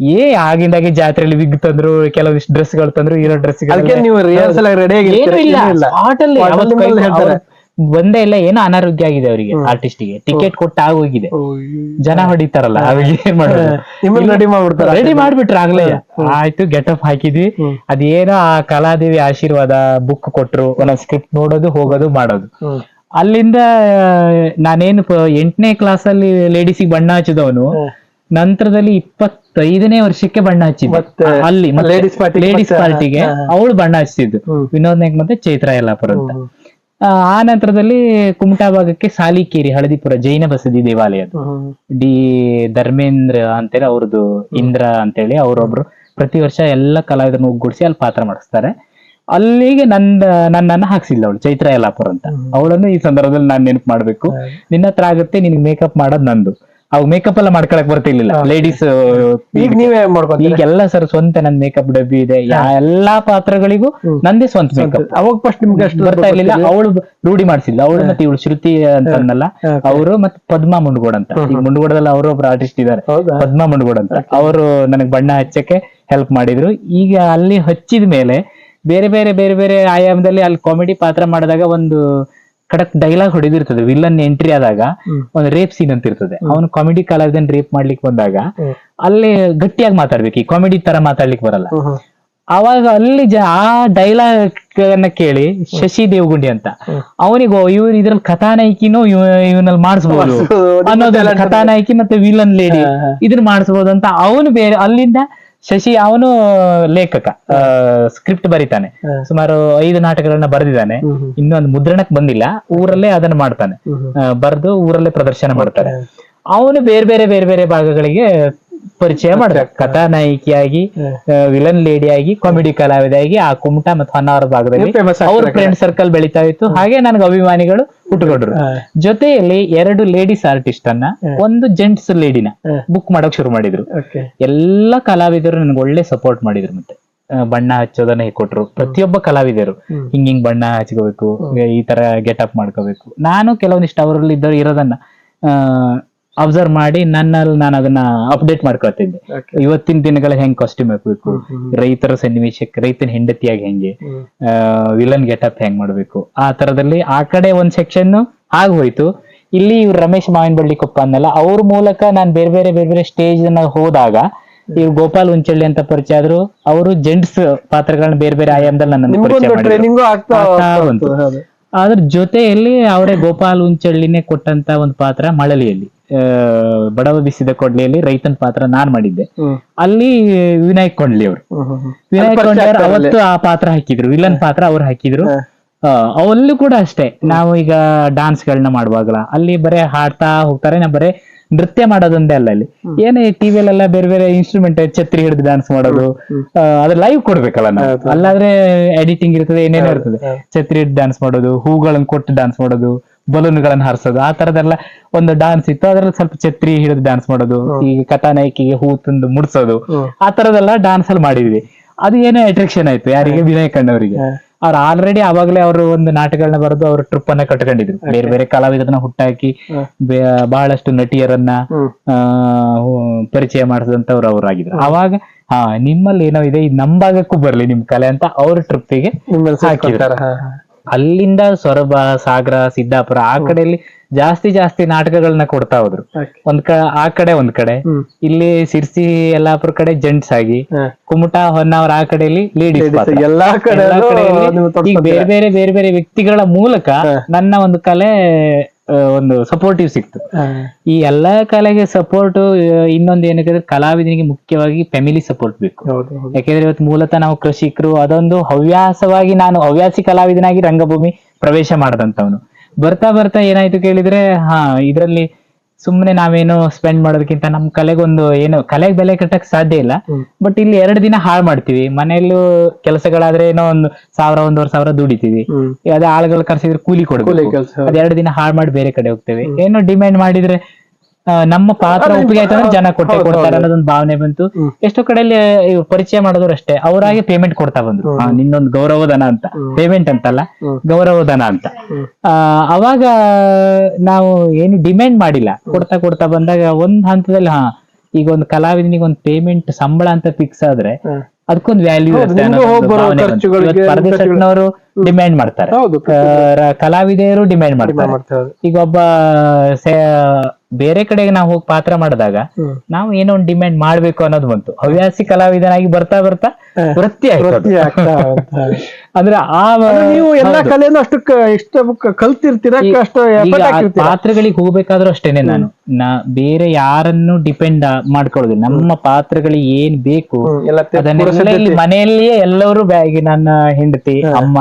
ಏ ಆಗಿಂದಾಗಿ ಜಾತ್ರೆಯಲ್ಲಿ ವಿಗ್ ತಂದ್ರು ಕೆಲವಿಷ್ಟು ಡ್ರೆಸ್ಗಳು ತಂದ್ರು ಇರೋ ಡ್ರೆಸ್ ನೀವು ರಿಹರ್ಸಲ್ ರೆಡಿ ಏನು ಇಲ್ಲ ಏನೋ ಅನಾರೋಗ್ಯ ಆಗಿದೆ ಅವರಿಗೆ ಆರ್ಟಿಸ್ಟ್ಗೆ ಟಿಕೆಟ್ ಕೊಟ್ಟು ಆಗೋಗಿದೆ. ಜನ ಹೊಡಿತಾರಲ್ಲ ಅವ್ರಿಗೆ ಏನ್ ಮಾಡೋದು? ರೆಡಿ ಮಾಡ್ಬಿಡ್ತಾರೆ. ರೆಡಿ ಮಾಡ್ಬಿಟ್ರ ಆಗ್ಲೇ. ಆಯ್ತು ಅಪ್ ಹಾಕಿದ್ವಿ. ಅದೇನೋ ಆ ಕಲಾದೇವಿ ಆಶೀರ್ವಾದ ಬುಕ್ ಕೊಟ್ರು ಒಂದೊಂದ್ ಸ್ಕ್ರಿಪ್ಟ್ ನೋಡೋದು ಹೋಗೋದು ಮಾಡೋದು. ಅಲ್ಲಿಂದ ನಾನೇನು ಎಂಟನೇ ಕ್ಲಾಸ್ ಅಲ್ಲಿ ಲೇಡೀಸಿಗೆ ಬಣ್ಣ ಹಚ್ಚಿದವನು ನಂತರದಲ್ಲಿ ಇಪ್ಪತ್ತೈದನೇ ವರ್ಷಕ್ಕೆ ಬಣ್ಣ ಹಚ್ಚಿದ್ದ. ಅಲ್ಲಿ ಲೇಡೀಸ್ ಪಾರ್ಟಿಗೆ. ಅವಳು ಬಣ್ಣ ಹಚ್ಚಿದ್ದು. ವಿನೋದ್ ನಾಯ್ಕ್ ಮತ್ತೆ ಚೈತ್ರ ಯಲ್ಲಾಪುರ ಅಂತ. ಆ, ನಂತರದಲ್ಲಿ ಕುಮಟಾ ಭಾಗಕ್ಕೆ ಸಾಲಿಕೇರಿ ಹಳದಿಪುರ ಜೈನ ಬಸದಿ ದೇವಾಲಯ ಡಿ ಧರ್ಮೇಂದ್ರ ಅಂತೇಳಿ ಅವ್ರದ್ದು ಇಂದ್ರ ಅಂತೇಳಿ ಅವರೊಬ್ರು ಪ್ರತಿ ವರ್ಷ ಎಲ್ಲ ಕಲಾವಿದರನ್ನು ಒಗ್ಗೂಡಿಸಿ ಅಲ್ಲಿ ಪಾತ್ರ ಮಾಡಿಸ್ತಾರೆ. ಅಲ್ಲಿಗೆ ನನ್ನ ನನ್ನನ್ನು ಹಾಕ್ಸಿಲ್ಲ ಅವಳು ಚೈತ್ರ ಯಲಾಪುರ್ ಅಂತ. ಅವಳನ್ನು ಈ ಸಂದರ್ಭದಲ್ಲಿ ನಾನು ನೆನಪು ಮಾಡ್ಬೇಕು. ನಿನ್ನ ಹತ್ರ ಆಗುತ್ತೆ ನಿನ್ಗೆ ಮೇಕಪ್ ಮಾಡೋದು ನಂದು. ಅವ್ ಮೇಕಪ್ ಎಲ್ಲ ಮಾಡ್ಕೊಳಕ್ ಬರ್ತಿರ್ಲಿಲ್ಲ. ಲೇಡೀಸ್ ಈಗ ನೀವೇ ಮಾಡ್ಕೊಂಡು ಈಗೆಲ್ಲ ಸರ್ ಸ್ವಂತ ನನ್ ಮೇಕಪ್ ಡಬ್ಬಿ ಇದೆ. ಎಲ್ಲಾ ಪಾತ್ರಗಳಿಗೂ ನಂದೇ ಸ್ವಂತ ಮೇಕಪ್ ಅವಾಗ ಫಸ್ಟ್ ನಿಮ್ಗೆ ಅಷ್ಟು ಬರ್ತಾ ಇರ್ಲಿಲ್ಲ. ಅವಳು ರೂಢಿ ಮಾಡಿಸಿಲ್ಲ ಅವಳು ಮತ್ತೆ ಇವಳು ಶ್ರುತಿ ಅಂತ ಅನ್ನಲ್ಲ ಅವರು ಮತ್ತೆ ಪದ್ಮಾ ಮುಂಡ್ಗೋಡ್ ಅಂತ. ಈಗ ಮುಂಡಗೋಡದಲ್ಲಿ ಅವರು ಒಬ್ರು ಆರ್ಟಿಸ್ಟ್ ಇದಾರೆ? ಪದ್ಮಾ ಮುಂಡ್ಗೋಡ್ ಅಂತ. ಅವರು ನನಗೆ ಬಣ್ಣ ಹಚ್ಚಕ್ಕೆ ಹೆಲ್ಪ್ ಮಾಡಿದ್ರು. ಈಗ ಅಲ್ಲಿ ಹಚ್ಚಿದ ಮೇಲೆ ಬೇರೆ ಬೇರೆ ಬೇರೆ ಬೇರೆ ಆಯಾಮದಲ್ಲಿ ಅಲ್ಲಿ ಕಾಮಿಡಿ ಪಾತ್ರ ಮಾಡಿದಾಗ ಒಂದು ಕಡಕ್ ಡೈಲಾಗ್ ಹೊಡೆದಿರ್ತದೆ ವಿಲ್ಲನ್ ಎಂಟ್ರಿ ಆದಾಗ ಒಂದು ರೇಪ್ ಸೀನ್ ಅಂತ ಇರ್ತದೆ. ಅವನು ಕಾಮಿಡಿ ಕಲಾವಿದನ್ ರೇಪ್ ಮಾಡ್ಲಿಕ್ಕೆ ಬಂದಾಗ ಅಲ್ಲಿ ಗಟ್ಟಿಯಾಗಿ ಮಾತಾಡ್ಬೇಕು ಈ ಕಾಮಿಡಿ ತರ ಮಾತಾಡ್ಲಿಕ್ಕೆ ಬರಲ್ಲ. ಅವಾಗ ಅಲ್ಲಿ ಜ ಆ ಡೈಲಾಗ್ ಅನ್ನ ಕೇಳಿ ಶಶಿ ದೇವಗುಂಡಿ ಅಂತ. ಅವನಿಗೋ ಇವ್ರು ಇದ್ರಲ್ಲಿ ಕಥಾನಾಯಕಿನೂ ಇವನಲ್ಲಿ ಮಾಡಿಸ್ಬೋದು ಅನ್ನೋದಲ್ಲ ಕಥಾನಾಯಕಿ ಮತ್ತೆ ವಿಲನ್ ಲೇಡಿ ಇದನ್ನ ಮಾಡಿಸ್ಬೋದು ಅಂತ ಅವನು ಬೇರೆ ಅಲ್ಲಿಂದ ಶಶಿ ಅವನು ಲೇಖಕ ಸ್ಕ್ರಿಪ್ಟ್ ಬರೀತಾನೆ. ಸುಮಾರು ಐದು ನಾಟಕಗಳನ್ನ ಬರೆದಿದ್ದಾನೆ. ಇನ್ನೊಂದು ಮುದ್ರಣಕ್ಕೆ ಬಂದಿಲ್ಲ ಊರಲ್ಲೇ ಅದನ್ನ ಮಾಡ್ತಾನೆ. ಬರೆದು ಊರಲ್ಲೇ ಪ್ರದರ್ಶನ ಮಾಡ್ತಾರೆ. ಅವನು ಬೇರೆ ಬೇರೆ ಬೇರೆ ಬೇರೆ ಭಾಗಗಳಿಗೆ ಪರಿಚಯ ಮಾಡಿದ ಕಥಾನಾಯಕಿಯಾಗಿ ವಿಲನ್ ಲೇಡಿಯಾಗಿ ಕಾಮಿಡಿ ಕಲಾವಿದಾಗಿ ಆ ಕುಮಟಾ ಮತ್ತು ಹೊನ್ನಾವರ ಭಾಗದಲ್ಲಿ ಅವ್ರ ಫ್ರೆಂಡ್ ಸರ್ಕಲ್ ಬೆಳೀತಾ ಇತ್ತು. ಹಾಗೆ ನನಗೆ ಅಭಿಮಾನಿಗಳು ಹುಟ್ಟುಕೊಂಡ್ರು. ಜೊತೆಯಲ್ಲಿ ಎರಡು ಲೇಡೀಸ್ ಆರ್ಟಿಸ್ಟ್ ಅನ್ನ ಒಂದು ಜೆಂಟ್ಸ್ ಲೇಡಿನ ಬುಕ್ ಮಾಡಕ್ ಶುರು ಮಾಡಿದ್ರು. ಎಲ್ಲಾ ಕಲಾವಿದರು ನನಗೆ ಒಳ್ಳೆ ಸಪೋರ್ಟ್ ಮಾಡಿದ್ರು ಮತ್ತೆ. ಬಣ್ಣ ಹಚ್ಚೋದನ್ನ ಕೊಟ್ರು ಪ್ರತಿಯೊಬ್ಬ ಕಲಾವಿದರು ಹಿಂಗ್ ಹಿಂಗ್ ಬಣ್ಣ ಹಚ್ಕೋಬೇಕು ಈ ತರ ಗೆಟಪ್ ಮಾಡ್ಕೋಬೇಕು. ನಾನು ಕೆಲವೊಂದಿಷ್ಟು ಅವರಲ್ಲಿ ಇದ್ದ ಇರೋದನ್ನ ಅಬ್ಸರ್ವ್ ಮಾಡಿ ನನ್ನಲ್ಲಿ ನಾನು ಅದನ್ನ ಅಪ್ಡೇಟ್ ಮಾಡ್ಕೊಳ್ತಿದ್ದೆ. ಇವತ್ತಿನ ದಿನಗಳ ಹೆಂಗ್ ಕಾಸ್ಟ್ಯೂಮ್ ಹಾಕ್ಬೇಕು? ರೈತರ ಸನ್ನಿವೇಶಕ್ಕೆ ರೈತನ ಹೆಂಡತಿಯಾಗಿ ಹೆಂಗೆ? ವಿಲನ್ ಗೆಟಪ್ ಹೆಂಗ್ ಮಾಡ್ಬೇಕು? ಆ ತರದಲ್ಲಿ ಆ ಕಡೆ ಒಂದ್ ಸೆಕ್ಷನ್ ಆಗೋಯ್ತು ಇಲ್ಲಿ ಇವ್ರು ರಮೇಶ್ ಮಾವಿನ ಬಳ್ಳಿ ಕೊಪ್ಪ ಅನ್ನಲ್ಲ ಅವ್ರ ಮೂಲಕ ನಾನು ಬೇರೆ ಬೇರೆ ಬೇರೆ ಬೇರೆ ಸ್ಟೇಜ್ನ ಹೋದಾಗ ಇವ್ರು ಗೋಪಾಲ್ ಉಂಚಳ್ಳಿ ಅಂತ ಪರಿಚಯ ಆದ್ರು. ಅವರು ಜೆಂಟ್ಸ್ ಪಾತ್ರಗಳನ್ನ ಬೇರೆ ಬೇರೆ ಆಯಾಮದಲ್ಲಿ ನನ್ನ ಪರಿಚಯ ಅದ್ರ ಜೊತೆಯಲ್ಲಿ ಅವರೇ ಗೋಪಾಲ್ ಉಂಚಳ್ಳಿನೇ ಕೊಟ್ಟಂತ ಒಂದು ಪಾತ್ರ ಮಳಲಿಯಲ್ಲಿ. ಆ, ಬಡವ ಬಿಸಿದ ಕೊಡ್ಲಿಯಲ್ಲಿ ರೈತನ ಪಾತ್ರ ನಾನ್ ಮಾಡಿದ್ದೆ. ಅಲ್ಲಿ ವಿನಾಯಕ್ ಕೊಂಡ್ಲಿ ಅವರು. ವಿನಾಯಕ್ ಕೊಂಡ್ಲಿ ಅವ್ರು ಅವತ್ತು ಆ ಪಾತ್ರ ಹಾಕಿದ್ರು ವಿಲನ್ ಪಾತ್ರ ಅವ್ರು ಹಾಕಿದ್ರು. ಆ, ಅವಲ್ಲೂ ಕೂಡ ಅಷ್ಟೇ. ನಾವು ಈಗ ಡಾನ್ಸ್ ಗಳನ್ನ ಮಾಡುವಾಗಲ ಅಲ್ಲಿ ಬರೇ ಹಾಡ್ತಾ ಹೋಗ್ತಾರೆ ನಾ ಬರೇ ನೃತ್ಯ ಮಾಡೋದೊಂದೇ ಅಲ್ಲ ಅಲ್ಲಿ. ಏನೇ ಟಿವಿಯಲ್ಲೆಲ್ಲ ಬೇರೆ ಬೇರೆ ಇನ್ಸ್ಟ್ರೂಮೆಂಟ್ ಛತ್ರಿ ಹಿಡಿದು ಡಾನ್ಸ್ ಮಾಡೋದು. ಅದ್ರ ಅದು ಲೈವ್ ಕೊಡ್ಬೇಕಲ್ಲ ನಾವು. ಅಲ್ಲಾದ್ರೆ ಎಡಿಟಿಂಗ್ ಇರ್ತದೆ ಏನೇನೋ ಇರ್ತದೆ. ಛತ್ರಿ ಹಿಡಿದು ಡಾನ್ಸ್ ಮಾಡೋದು ಹೂಗಳನ್ನು ಕೊಟ್ಟು ಡಾನ್ಸ್ ಮಾಡೋದು ಬಲೂನ್ಗಳನ್ನ ಹಾರಿಸೋದು ಆ ತರದೆಲ್ಲ ಒಂದು ಡಾನ್ಸ್ ಇತ್ತು. ಅದ್ರಲ್ಲಿ ಸ್ವಲ್ಪ ಛತ್ರಿ ಹಿಡಿದು ಡಾನ್ಸ್ ಮಾಡೋದು ಈಗ ಕಥಾನಾಯಕಿಗೆ ಹೂ ತಂದು ಮುಡ್ಸೋದು. ಆ ತರದೆಲ್ಲ ಡಾನ್ಸ್ ಅಲ್ಲಿ ಮಾಡಿದ್ವಿ. ಅದು ಏನೋ ಅಟ್ರಾಕ್ಷನ್ ಆಯ್ತು ಯಾರಿಗೆ ವಿನಯ್ ಕಣ್ಣವರಿಗೆ ಅವ್ರು ಆಲ್ರೆಡಿ ಅವಾಗಲೇ ಅವರು ಒಂದು ನಾಟಕಗಳನ್ನ ಬರೆದು ಅವ್ರ ಟ್ರಿಪ್ ಅನ್ನ ಕಟ್ಕೊಂಡಿದ್ರು. ಬೇರೆ ಬೇರೆ ಕಲಾವಿದರನ್ನ ಹುಟ್ಟಾಕಿ ಬಹಳಷ್ಟು ನಟಿಯರನ್ನ ಪರಿಚಯ ಮಾಡಿಸಿದಂತವ್ರು ಅವರಾಗಿದ್ರು ಅವಾಗ ಹಾ. ನಿಮ್ಮಲ್ಲಿ ಏನೋ ಇದೆ ನಮ್ ಭಾಗಕ್ಕೂ ಬರ್ಲಿ ನಿಮ್ ಕಲೆ ಅಂತ ಅವ್ರ ಟ್ರಿಪ್ಪಿಗೆ. ಅಲ್ಲಿಂದ ಸೊರಬ ಸಾಗರ ಸಿದ್ದಾಪುರ ಆ ಕಡೆಯಲ್ಲಿ ಜಾಸ್ತಿ ಜಾಸ್ತಿ ನಾಟಕಗಳನ್ನ ಕೊಡ್ತಾ ಹೋದ್ರು. ಒಂದ್ ಕ ಆ ಕಡೆ ಒಂದ್ ಕಡೆ. ಇಲ್ಲಿ ಸಿರ್ಸಿ ಯಲ್ಲಾಪುರ ಕಡೆ ಜೆಂಟ್ಸ್ ಆಗಿ ಕುಮಟಾ ಹೊನ್ನಾವರ ಆ ಕಡೆಯಲ್ಲಿ ಲೇಡೀಸ್ ಎಲ್ಲಾ ಕಡೆ ಬೇರೆ ಬೇರೆ ಬೇರೆ ಬೇರೆ ವ್ಯಕ್ತಿಗಳ ಮೂಲಕ ನನ್ನ ಒಂದು ಕಲೆ ಒಂದು ಸಪೋರ್ಟಿವ್ ಸಿಕ್ತು. ಈ ಎಲ್ಲಾ ಕಲೆಗೆ ಸಪೋರ್ಟ್ ಇನ್ನೊಂದು ಏನಕ್ಕೆ ಕಲಾವಿದನಿಗೆ ಮುಖ್ಯವಾಗಿ ಫ್ಯಾಮಿಲಿ ಸಪೋರ್ಟ್ ಬೇಕು. ಯಾಕೆಂದ್ರೆ ಇವತ್ತು ಮೂಲತಃ ನಾವು ಕೃಷಿಕರು ಅದೊಂದು ಹವ್ಯಾಸವಾಗಿ ನಾನು ಹವ್ಯಾಸಿ ಕಲಾವಿದನಾಗಿ ರಂಗಭೂಮಿ ಪ್ರವೇಶ ಮಾಡದಂತವನು. ಬರ್ತಾ ಬರ್ತಾ ಏನಾಯ್ತು ಕೇಳಿದ್ರೆ ಹಾ ಇದ್ರಲ್ಲಿ ಸುಮ್ಮನೆ ನಾವೇನು ಸ್ಪೆಂಡ್ ಮಾಡೋದಕ್ಕಿಂತ ನಮ್ ಕಲೆಗೊಂದು ಏನು ಕಲೆಗೆ ಬೆಲೆ ಕಟ್ಟಕ್ ಸಾಧ್ಯ ಇಲ್ಲ. ಬಟ್ ಇಲ್ಲಿ ಎರಡು ದಿನ ಹಾಳು ಮಾಡ್ತೀವಿ. ಮನೆಯಲ್ಲೂ ಕೆಲಸಗಳಾದ್ರೆ ಏನೋ ಒಂದು ಸಾವಿರ ಒಂದೂವರೆ ಸಾವಿರ ದುಡಿತೀವಿ. ಅದೇ ಆಳುಗಳು ಕರ್ಸಿದ್ರೆ ಕೂಲಿ ಕೊಡ್ಬೇಕು. ಅದೆರಡು ಅದ್ ಎರಡು ದಿನ ಹಾಳು ಮಾಡಿ ಬೇರೆ ಕಡೆ ಹೋಗ್ತೇವೆ. ಏನೋ ಡಿಮ್ಯಾಂಡ್ ಮಾಡಿದ್ರೆ ನಮ್ಮ ಪಾತ್ರ ಒಪ್ಪಿಗೆ ಆಯ್ತು ಅಂದ್ರೆ ಜನ ಕೊಟ್ಟೆ ಕೊಡ್ತಾರೆ ಅನ್ನೋದೊಂದು ಭಾವನೆ ಬಂತು. ಎಷ್ಟೋ ಕಡೆಯಲ್ಲಿ ಪರಿಚಯ ಮಾಡಿದ್ರು ಅಷ್ಟೇ. ಅವರಾಗಿ ಪೇಮೆಂಟ್ ಕೊಡ್ತಾ ಬಂದ್ರು. ನಿನ್ನೊಂದು ಗೌರವಧನ ಅಂತ. ಪೇಮೆಂಟ್ ಅಂತಲ್ಲ? ಗೌರವಧನ ಅಂತ. ಅವಾಗ ನಾವು ಏನು ಡಿಮ್ಯಾಂಡ್ ಮಾಡಿಲ್ಲ. ಕೊಡ್ತಾ ಕೊಡ್ತಾ ಬಂದಾಗ ಒಂದ್ ಹಂತದಲ್ಲಿ ಹಾ ಈಗ ಒಂದು ಕಲಾವಿದನಿಗೆ ಒಂದು ಪೇಮೆಂಟ್ ಸಂಬಳ ಅಂತ ಫಿಕ್ಸ್ ಆದ್ರೆ ಅದಕ್ಕೊಂದು ವ್ಯಾಲ್ಯೂ ಇರುತ್ತೆ ಡಿಮ್ಯಾಂಡ್ ಮಾಡ್ತಾರೆ. ಕಲಾವಿದೆಯರು ಡಿಮ್ಯಾಂಡ್ ಮಾಡ್ತಾರೆ. ಈಗ ಒಬ್ಬ ಬೇರೆ ಕಡೆಗೆ ನಾವು ಹೋಗಿ ಪಾತ್ರ ಮಾಡಿದಾಗ ನಾವು ಏನೋ ಒಂದು ಡಿಮ್ಯಾಂಡ್ ಮಾಡ್ಬೇಕು ಅನ್ನೋದು ಬಂತು. ಹವ್ಯಾಸಿ ಕಲಾವಿದನಾಗಿ ಬರ್ತಾ ಬರ್ತಾ ವೃತ್ತಿ. ಅಂದ್ರೆ ಆ ನೀವು ಎಲ್ಲಾ. ಕಲೆಯನ್ನು ಅಷ್ಟು ಇಷ್ಟ ಕಲ್ತಿರ್ತೀರ ಪಾತ್ರಗಳಿಗೆ ಹೋಗ್ಬೇಕಾದ್ರೂ ಅಷ್ಟೇನೆ ನಾನು. ನಾ ಬೇರೆ ಯಾರನ್ನು ಡಿಪೆಂಡ್ ಮಾಡ್ಕೊಳ್ಳೋದಿಲ್ಲ. ನಮ್ಮ ಪಾತ್ರಗಳಿಗೆ ಏನ್ ಬೇಕು ಮನೆಯಲ್ಲಿಯೇ ಎಲ್ಲರೂ ಬ್ಯಾಗಿ ನನ್ನ ಹೆಂಡತಿ ಅಮ್ಮ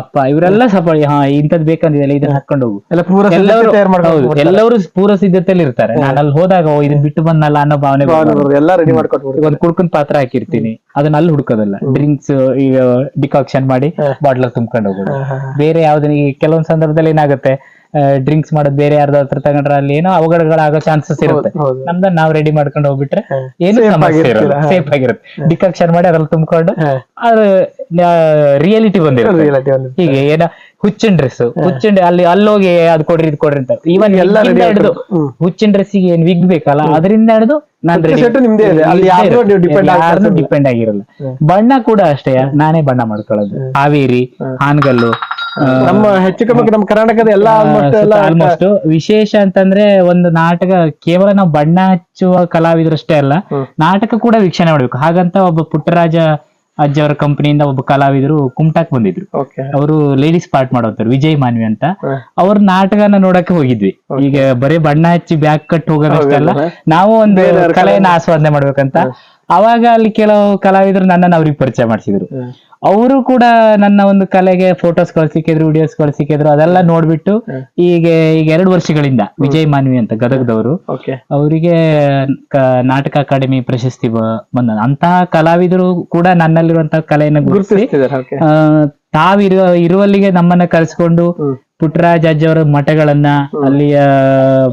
ಅಪ್ಪ ಇವರೆಲ್ಲ ಸಪೋರ್ಟ್ ಹಾ ಇಂಥದ್ ಬೇಕಂದಿದೆಲ್ಲ ಇದನ್ನ ಹಾಕೊಂಡು ಹೋಗು. ಎಲ್ಲ ಪೂರ ಎಲ್ಲರೂ ತಯಾರು ಮಾಡ್ಕೊಂಡು ಹೌದು, ಎಲ್ಲರೂ ಪೂರ್ವ ಸಿದ್ಧತೆಯಲ್ಲಿ ಇರ್ತಾರೆ. ನಾನು ಅಲ್ಲಿ ಹೋದಾಗ ಓ ಇದನ್ನ ಬಿಟ್ಟು ಬಂದಲ್ಲ ಅನ್ನೋ ಭಾವನೆ ಕುಡ್ಕೊಂಡ್ ಬರೋದು, ಎಲ್ಲ ರೆಡಿ ಮಾಡ್ಕೊಟ್ಬಿಡ್ತಾರೆ ಈಗ ಒಂದ್ ಕುಡ್ಕನ್ ಪಾತ್ರ ಹಾಕಿರ್ತೀನಿ. ಅದನ್ನ ಅಲ್ಲಿ ಹುಡ್ಕೋದಲ್ಲ. ಡ್ರಿಂಕ್ಸ್ ಈಗ ಡಿಕಾಕ್ಷನ್ ಮಾಡಿ ಬಾಟ್ಲ ತುಂಬ್ಕೊಂಡು ಹೋಗೋದು. ಬೇರೆ ಯಾವ್ದನ್ನ ಈ ಕೆಲವೊಂದ್ ಸಂದರ್ಭದಲ್ಲಿ ಏನಾಗುತ್ತೆ ಡ್ರಿಂಕ್ಸ್ ಮಾಡೋದು ಬೇರೆ ಯಾರ್ದು ಹತ್ರ ತಗೊಂಡ್ರ ಅಲ್ಲಿ ಏನೋ ಅವಘಡಗಳಾಗೋ ಚಾನ್ಸಸ್ ಇರುತ್ತೆ. ನಮ್ದ ನಾವ್ ರೆಡಿ ಮಾಡ್ಕೊಂಡು ಹೋಗ್ಬಿಟ್ರೆ ಏನು ಸಮಸ್ಯೆ ಇರಲ್ಲ. ಸೇಫ್ ಆಗಿರುತ್ತೆ. ಡಿಕಾಕ್ಷನ್ ಮಾಡಿ ಅದ್ರಲ್ಲಿ ತುಂಬಿಕೊಂಡು. ಅದು ರಿಯಾಲಿಟಿ ಬಂದಿರುತ್ತೆ. ಹೀಗೆ ಏನ ಹುಚ್ಚಿನ ಡ್ರೆಸ್ ಹುಚ್ಚಿನ ಅಲ್ಲಿ ಅಲ್ಲೋಗಿ ಅದ್ ಕೊಡ್ರಿ ಇದು ಕೊಡ್ರಿ ಅಂತ ಈವನ್ ಎಲ್ಲ ಹಿಡಿದು ಹುಚ್ಚಿನ ಡ್ರೆಸ್ ಹುಚ್ಚಿನ ಡ್ರೆಸ್ಸಿಗೆ ಏನ್ ವಿಗ್ ಬೇಕಲ್ಲ ಅದರಿಂದ ಹಿಡಿದು. ಡಿಪೆಂಡ್ ಆಗಿರಲ್ಲ. ಬಣ್ಣ ಕೂಡ ಅಷ್ಟೇ ನಾನೇ ಬಣ್ಣ ಮಾಡ್ಕೊಳ್ಳೋದು. ಹಾವೇರಿ ಹಾನಗಲ್ಲು ನಮ್ಮ ಹೆಚ್ಚು ಕಮ್ಮಿ ನಮ್ಮ ಕರ್ನಾಟಕದ ಎಲ್ಲ ಆಲ್ಮೋಸ್ಟ್ ಎಲ್ಲ ಆಲ್ಮೋಸ್ಟ್ ವಿಶೇಷ ಅಂತಂದ್ರೆ ಒಂದು ನಾಟಕ ಕೇವಲ ನಾವು ಬಣ್ಣ ಹಚ್ಚುವ ಕಲಾವಿದರಷ್ಟೇ ಅಲ್ಲ ನಾಟಕ ಕೂಡ ವೀಕ್ಷಣೆ ಮಾಡ್ಬೇಕು. ಹಾಗಂತ ಒಬ್ಬ ಪುಟ್ಟರಾಜ ಅಜ್ಜಿ ಅವರ ಕಂಪನಿಯಿಂದ ಒಬ್ಬ ಕಲಾವಿದರು ಕುಮಟಾಕ್ ಬಂದಿದ್ರು. ಅವರು ಲೇಡೀಸ್ ಪಾರ್ಟ್ ಮಾಡೋತಾರೆ ವಿಜಯ್ ಮಾನ್ವಿ ಅಂತ. ಅವ್ರ ನಾಟಕನ ನೋಡಕ್ಕೆ ಹೋಗಿದ್ವಿ. ಈಗ ಬರೀ ಬಣ್ಣ ಹಚ್ಚಿ ಬ್ಯಾಕ್ ಕಟ್ ಹೋಗೋದಷ್ಟೇ ಅಲ್ಲ ನಾವು ಒಂದು ಕಲೆಯನ್ನ ಆಸ್ವಾದನೆ ಮಾಡ್ಬೇಕಂತ ಅವಾಗ ಅಲ್ಲಿ ಕೆಲವು ಕಲಾವಿದರು ನನ್ನನ್ನು ಅವ್ರಿಗೆ ಪರಿಚಯ ಮಾಡಿಸಿದ್ರು. ಅವರು ಕೂಡ ನನ್ನ ಒಂದು ಕಲೆಗೆ ಫೋಟೋಸ್ ಕಳ್ಸಿಕ್ಕಿದ್ರು ವಿಡಿಯೋಸ್ ಕಳ್ಸಿಕ್ಕಿದ್ರು ಅದೆಲ್ಲ ನೋಡ್ಬಿಟ್ಟು ಈಗ ಈಗ ಎರಡು ವರ್ಷಗಳಿಂದ ವಿಜಯ್ ಮಾನ್ವಿ ಅಂತ ಗದಗದವರು. ಅವರಿಗೆ ನಾಟಕ ಅಕಾಡೆಮಿ ಪ್ರಶಸ್ತಿ ಬಂದ ಅಂತಹ ಕಲಾವಿದರು ಕೂಡ ನನ್ನಲ್ಲಿರುವಂತಹ ಕಲೆಯನ್ನು ಗುರುತಿಸಿ ತಾವಿರುವ ಇರುವಲ್ಲಿಗೆ ನಮ್ಮನ್ನ ಕರೆಸ್ಕೊಂಡು ಪುಟ್ಟರಾಜ ಅಜ್ಜವರ ಮಠಗಳನ್ನ ಅಲ್ಲಿಯ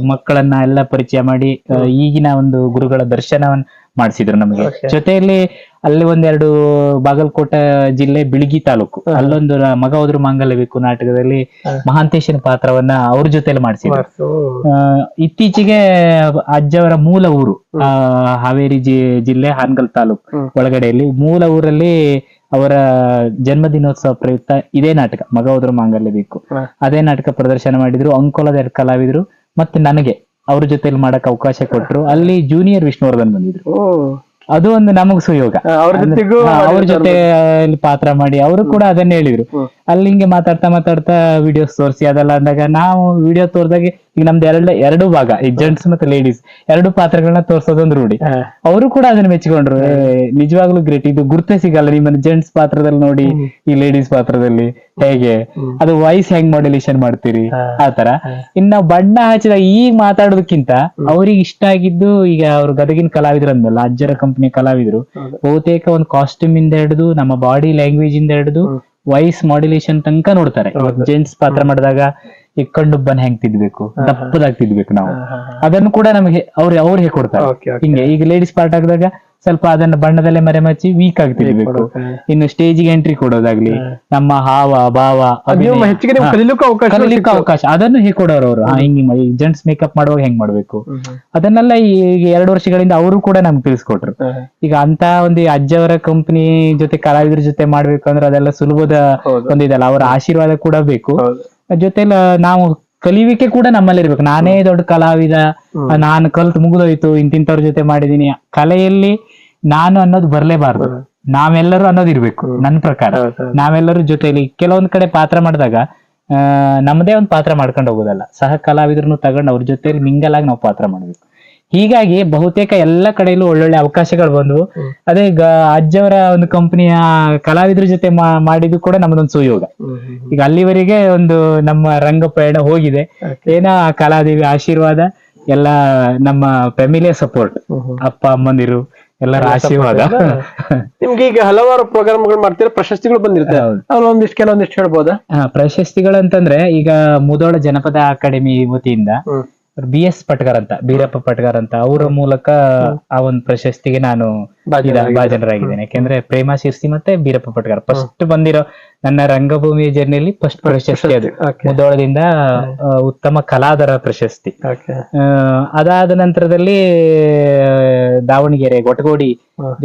ಮಕ್ಕಳನ್ನ ಎಲ್ಲ ಪರಿಚಯ ಮಾಡಿ ಈಗಿನ ಒಂದು ಗುರುಗಳ ದರ್ಶನವನ್ನ ಮಾಡಿಸಿದ್ರು ನಮಗೆ. ಜೊತೆಯಲ್ಲಿ ಅಲ್ಲಿ ಒಂದೆರಡು ಬಾಗಲಕೋಟೆ ಜಿಲ್ಲೆ ಬಿಳಿಗಿ ತಾಲೂಕು. ಅಲ್ಲೊಂದು ಮಗ ಹೋದ್ರು ಮಾಂಗಲ್ಯ ಬೇಕು ನಾಟಕದಲ್ಲಿ ಮಹಾಂತೇಶನ ಪಾತ್ರವನ್ನ ಅವ್ರ ಜೊತೆಲಿ ಮಾಡಿಸಿದ್ರು. ಆ, ಇತ್ತೀಚೆಗೆ ಅಜ್ಜವರ ಮೂಲ ಊರು ಹಾವೇರಿ ಜಿ ಜಿಲ್ಲೆ ಹಾನಗಲ್ ತಾಲೂಕು ಒಳಗಡೆಯಲ್ಲಿ. ಮೂಲ ಊರಲ್ಲಿ ಅವರ ಜನ್ಮದಿನೋತ್ಸವ ಪ್ರಯುಕ್ತ ಇದೇ ನಾಟಕ ಮಗ ಹೋದ್ರು ಮಾಂಗಲ್ಯ ಬೇಕು. ಅದೇ ನಾಟಕ ಪ್ರದರ್ಶನ ಮಾಡಿದ್ರು ಅಂಕೋಲದ ಎರಡು ಕಲಾವಿದರು ಮತ್ತೆ ನನಗೆ ಅವ್ರ ಜೊತೆಲಿ ಮಾಡಕ್ ಅವಕಾಶ ಕೊಟ್ರು. ಅಲ್ಲಿ ಜೂನಿಯರ್ ವಿಷ್ಣುವರ್ಧನ್ ಬಂದಿದ್ರು. ಅದು ಒಂದು ನಮಗ್ ಸುಯೋಗ. ಅವ್ರ ಜೊತೆ ಪಾತ್ರ ಮಾಡಿ ಅವರು ಕೂಡ ಅದನ್ನ ಹೇಳಿದ್ರು. ಅಲ್ಲಿ ಹಿಂಗೆ ಮಾತಾಡ್ತಾ ಮಾತಾಡ್ತಾ ವಿಡಿಯೋಸ್ ತೋರಿಸಿ ಅದೆಲ್ಲ ಅಂದಾಗ ನಾವು ವಿಡಿಯೋ ತೋರ್ದಾಗ ಈಗ ನಮ್ದು ಎರಡು ಎರಡು ಭಾಗ ಈ ಜೆಂಟ್ಸ್ ಮತ್ತೆ ಲೇಡೀಸ್ ಎರಡು ಪಾತ್ರಗಳನ್ನ ತೋರ್ಸೋದೊಂದು ರೂಢಿ ಅವರು ಕೂಡ ಅದನ್ನ ಮೆಚ್ಚಿಕೊಂಡ್ರು. ನಿಜವಾಗ್ಲೂ ಗ್ರೇಟ್ ಇದು ಗುರ್ತೇ ಸಿಗಲ್ಲ ನಿಮ್ಮನ್ನ ಜೆಂಟ್ಸ್ ಪಾತ್ರದಲ್ಲಿ ನೋಡಿ ಈ ಲೇಡೀಸ್ ಪಾತ್ರದಲ್ಲಿ ಹೇಗೆ? ಅದು ವಾಯ್ಸ್ ಹೆಂಗ್ ಮಾಡ್ಯುಲೇಷನ್ ಮಾಡ್ತೀರಿ ಆತರ ಇನ್ನ ಬಣ್ಣ ಹಚ್ಚಿದ ಈಗ ಮಾತಾಡೋದಕ್ಕಿಂತ ಅವ್ರಿಗೆ ಇಷ್ಟ ಆಗಿದ್ದು ಈಗ ಅವ್ರು ಗದಗಿನ ಕಲಾವಿದ್ರು ಅಂದಲ್ಲ ಅಜ್ಜರ ಕಂಪನಿ ಕಲಾವಿದ್ರು. ಬಹುತೇಕ ಒಂದು ಕಾಸ್ಟ್ಯೂಮ್ ಇಂದ ಹಿಡಿದು ನಮ್ಮ ಬಾಡಿ ಲ್ಯಾಂಗ್ವೇಜ್ ಇಂದ ಹಿಡಿದು ವಾಯ್ಸ್ ಮಾಡ್ಯುಲೇಷನ್ ತನಕ ನೋಡ್ತಾರೆ. ಜೆಂಟ್ಸ್ ಪಾತ್ರ ಮಾಡಿದಾಗ ಈ ಕಣ್ಣುಬ್ಬನ್ ಹೆಂಗ್ ತಿದ್ಬೇಕು? ದಪ್ಪದಾಗಿ ತಿದ್ಬೇಕು ನಾವು. ಅದನ್ನು ಕೂಡ ನಮಗೆ ಅವ್ರು ಅವ್ರು ಹೇಳ್ಕೊಡ್ತಾರೆ ಕೊಡ್ತಾರೆ. ಹಿಂಗೆ ಈಗ ಲೇಡೀಸ್ ಪಾರ್ಟ್ ಆಗಿದಾಗ ಸ್ವಲ್ಪ ಅದನ್ನ ಬಣ್ಣದಲ್ಲೇ ಮರೆಮಚ್ಚಿ ವೀಕ್ ಆಗಿ ತಿಳಿಬೇಕು ಇನ್ನು ಸ್ಟೇಜಿಗೆ ಎಂಟ್ರಿ ಕೊಡೋದಾಗ್ಲಿ ನಮ್ಮ ಹಾವ ಭಾವ. ಅವಕಾಶ ಅದನ್ನು ಹೇಗೆ ಕೊಡೋರು ಅವರು? ಹಿಂಗೆ ಜೆಂಟ್ಸ್ ಮೇಕಪ್ ಮಾಡುವಾಗ ಹೆಂಗ್ ಮಾಡ್ಬೇಕು? ಅದನ್ನೆಲ್ಲ ಈಗ ಎರಡು ವರ್ಷಗಳಿಂದ ಅವರು ಕೂಡ ನಮ್ಗೆ ತಿಳಿಸ್ಕೊಟ್ರು. ಈಗ ಅಂತ ಒಂದು ಅಜ್ಜವರ ಕಂಪನಿ ಜೊತೆ ಕಲಾವಿದರ ಜೊತೆ ಮಾಡ್ಬೇಕು ಅಂದ್ರೆ ಅದೆಲ್ಲ ಸುಲಭದ. ಒಂದಿದಲ್ಲ ಅವರ ಆಶೀರ್ವಾದ ಕೂಡ ಬೇಕು. ಜೊತೆಲ ನಾವು ಕಲಿವಿಕೆ ಕೂಡ ನಮ್ಮಲ್ಲಿ ಇರ್ಬೇಕು ನಾನೇ ದೊಡ್ಡ ಕಲಾವಿದ ನಾನು ಕಲ್ತು ಮುಗಿದೋಯ್ತು ಇಂತಿಂತವ್ರ ಜೊತೆ ಮಾಡಿದೀನಿ. ಕಲೆಯಲ್ಲಿ ನಾನು ಅನ್ನೋದು ಬರ್ಲೇಬಾರ್ದು. ನಾವೆಲ್ಲರೂ ಅನ್ನೋದು ಇರ್ಬೇಕು ನನ್ನ ಪ್ರಕಾರ. ನಾವೆಲ್ಲರೂ ಜೊತೆಲಿ ಕೆಲವೊಂದ್ ಕಡೆ ಪಾತ್ರ ಮಾಡಿದಾಗ ಆ ನಮ್ಮದೇ ಒಂದು ಪಾತ್ರ ಮಾಡ್ಕೊಂಡು ಹೋಗೋದಲ್ಲ. ಸಹ ಕಲಾವಿದ್ರನ್ನು ತಗೊಂಡು ಅವ್ರ ಜೊತೆಲಿ ಮಿಂಗಲ್ ಆಗಿ ನಾವು ಪಾತ್ರ ಮಾಡ್ಬೇಕು. ಹೀಗಾಗಿ ಬಹುತೇಕ ಎಲ್ಲ ಕಡೆಯಲ್ಲೂ ಒಳ್ಳೊಳ್ಳೆ ಅವಕಾಶಗಳು ಬಂದವು. ಅದೇ ಈಗ ಅಜ್ಜವರ ಒಂದು ಕಂಪನಿಯ ಕಲಾವಿದರ ಜೊತೆ ಮಾಡಿದ್ದು ಕೂಡ ನಮ್ದೊಂದು ಸುಯೋಗ. ಈಗ ಅಲ್ಲಿವರೆಗೆ ಒಂದು ನಮ್ಮ ರಂಗ ಪಯಣ ಹೋಗಿದೆ ಏನ ಕಲಾದೇವಿ ಆಶೀರ್ವಾದ ಎಲ್ಲ ನಮ್ಮ ಫ್ಯಾಮಿಲಿಯ ಸಪೋರ್ಟ್ ಅಪ್ಪ ಅಮ್ಮಂದಿರು ಎಲ್ಲರ ಆಶೀರ್ವಾದ. ನಿಮ್ಗೆ ಈಗ ಹಲವಾರು ಪ್ರೋಗ್ರಾಮ್ಗಳು ಮಾಡ್ತೀರಾ ಪ್ರಶಸ್ತಿಗಳು ಬಂದಿರುತ್ತೆ. ಒಂದಿಷ್ಟು ಕೆಲವೊಂದಿಷ್ಟು ಹೇಳ್ಬೋದಾ? ಪ್ರಶಸ್ತಿಗಳು ಅಂತಂದ್ರೆ ಈಗ ಮುದೋಳ ಜನಪದ ಅಕಾಡೆಮಿ ವತಿಯಿಂದ. ಬಿ ಎಸ್ ಪಟ್ಕರ್ ಅಂತ ಬೀರಪ್ಪ ಪಟ್ಕರ್ ಅಂತ ಅವರ ಮೂಲಕ ಆ ಒಂದು ಪ್ರಶಸ್ತಿಗೆ ನಾನು. ಭಾಜನರಾಗಿದ್ದೇನೆ. ಯಾಕೆಂದ್ರೆ ಪ್ರೇಮ ಶಿರ್ಸಿ ಮತ್ತೆ ಬೀರಪ್ಪ ಪಟ್ಕರ್. ಫಸ್ಟ್ ಬಂದಿರೋ ನನ್ನ ರಂಗಭೂಮಿಯ ಜರ್ನಿಯಲ್ಲಿ ಫಸ್ಟ್ ಪ್ರಶಸ್ತಿ ಅದು. ಮುದೋಳದಿಂದ ಉತ್ತಮ ಕಲಾದರ ಪ್ರಶಸ್ತಿ. ಅದಾದ ನಂತರದಲ್ಲಿ ದಾವಣಗೆರೆ ಗೊಟಗೋಡಿ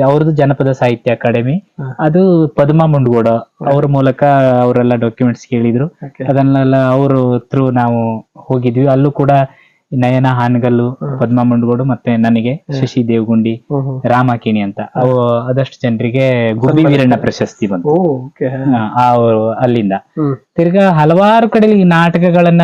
ಅವ್ರದ್ದು ಜನಪದ ಸಾಹಿತ್ಯ ಅಕಾಡೆಮಿ ಅದು ಪದ್ಮ ಮುಂಡಗೋಡ ಅವ್ರ ಮೂಲಕ ಅವರೆಲ್ಲ ಡಾಕ್ಯುಮೆಂಟ್ಸ್ ಕೇಳಿದ್ರು. ಅದನ್ನೆಲ್ಲ ಅವರು ಥ್ರೂ ನಾವು ಹೋಗಿದ್ವಿ. ಅಲ್ಲೂ ಕೂಡ ನಯನ ಹಾನಗಲ್ಲು ಪದ್ಮ ಮುಂಡಗೋಡು ಮತ್ತೆ ನನಗೆ ಶಶಿ ದೇವಗುಂಡಿ ರಾಮಾಕಿಣಿ ಅಂತ. ಅವು ಅದಷ್ಟು ಜನರಿಗೆ ಗುಬ್ಬಿ ವೀರಣ್ಣ ಪ್ರಶಸ್ತಿ ಬಂತು. ಅಲ್ಲಿಂದ. ತಿರ್ಗಾ ಹಲವಾರು ಕಡೆ ಈ ನಾಟಕಗಳನ್ನ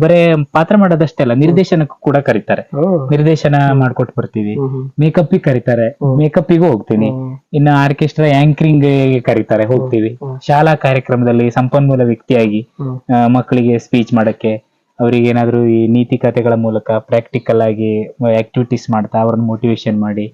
ಬರೇ ಪಾತ್ರ ಮಾಡೋದಷ್ಟೇ ಅಲ್ಲ ನಿರ್ದೇಶನಕ್ಕೂ ಕೂಡ ಕರೀತಾರೆ. ನಿರ್ದೇಶನ ಮಾಡ್ಕೊಟ್ ಬರ್ತೀವಿ. ಮೇಕಪ್ ಕರೀತಾರೆ. ಮೇಕಪ್ಪಿಗೂ ಹೋಗ್ತೀನಿ. ಇನ್ನು ಆರ್ಕೆಸ್ಟ್ರಾ ಆಂಕರಿಂಗ್ ಕರೀತಾರೆ ಹೋಗ್ತೀವಿ. ಶಾಲಾ ಕಾರ್ಯಕ್ರಮದಲ್ಲಿ ಸಂಪನ್ಮೂಲ ವ್ಯಕ್ತಿಯಾಗಿ ಮಕ್ಕಳಿಗೆ ಸ್ಪೀಚ್ ಮಾಡಕ್ಕೆ ಅವರಿಗೆ ಏನಾದ್ರು ಈ ನೀತಿ ಕಥೆಗಳ ಮೂಲಕ ಪ್ರಾಕ್ಟಿಕಲ್ ಆಗಿ ಆಕ್ಟಿವಿಟೀಸ್ ಮಾಡ್ತಾ ಅವ್ರನ್ನ ಮೋಟಿವೇಶನ್ ಮಾಡಿ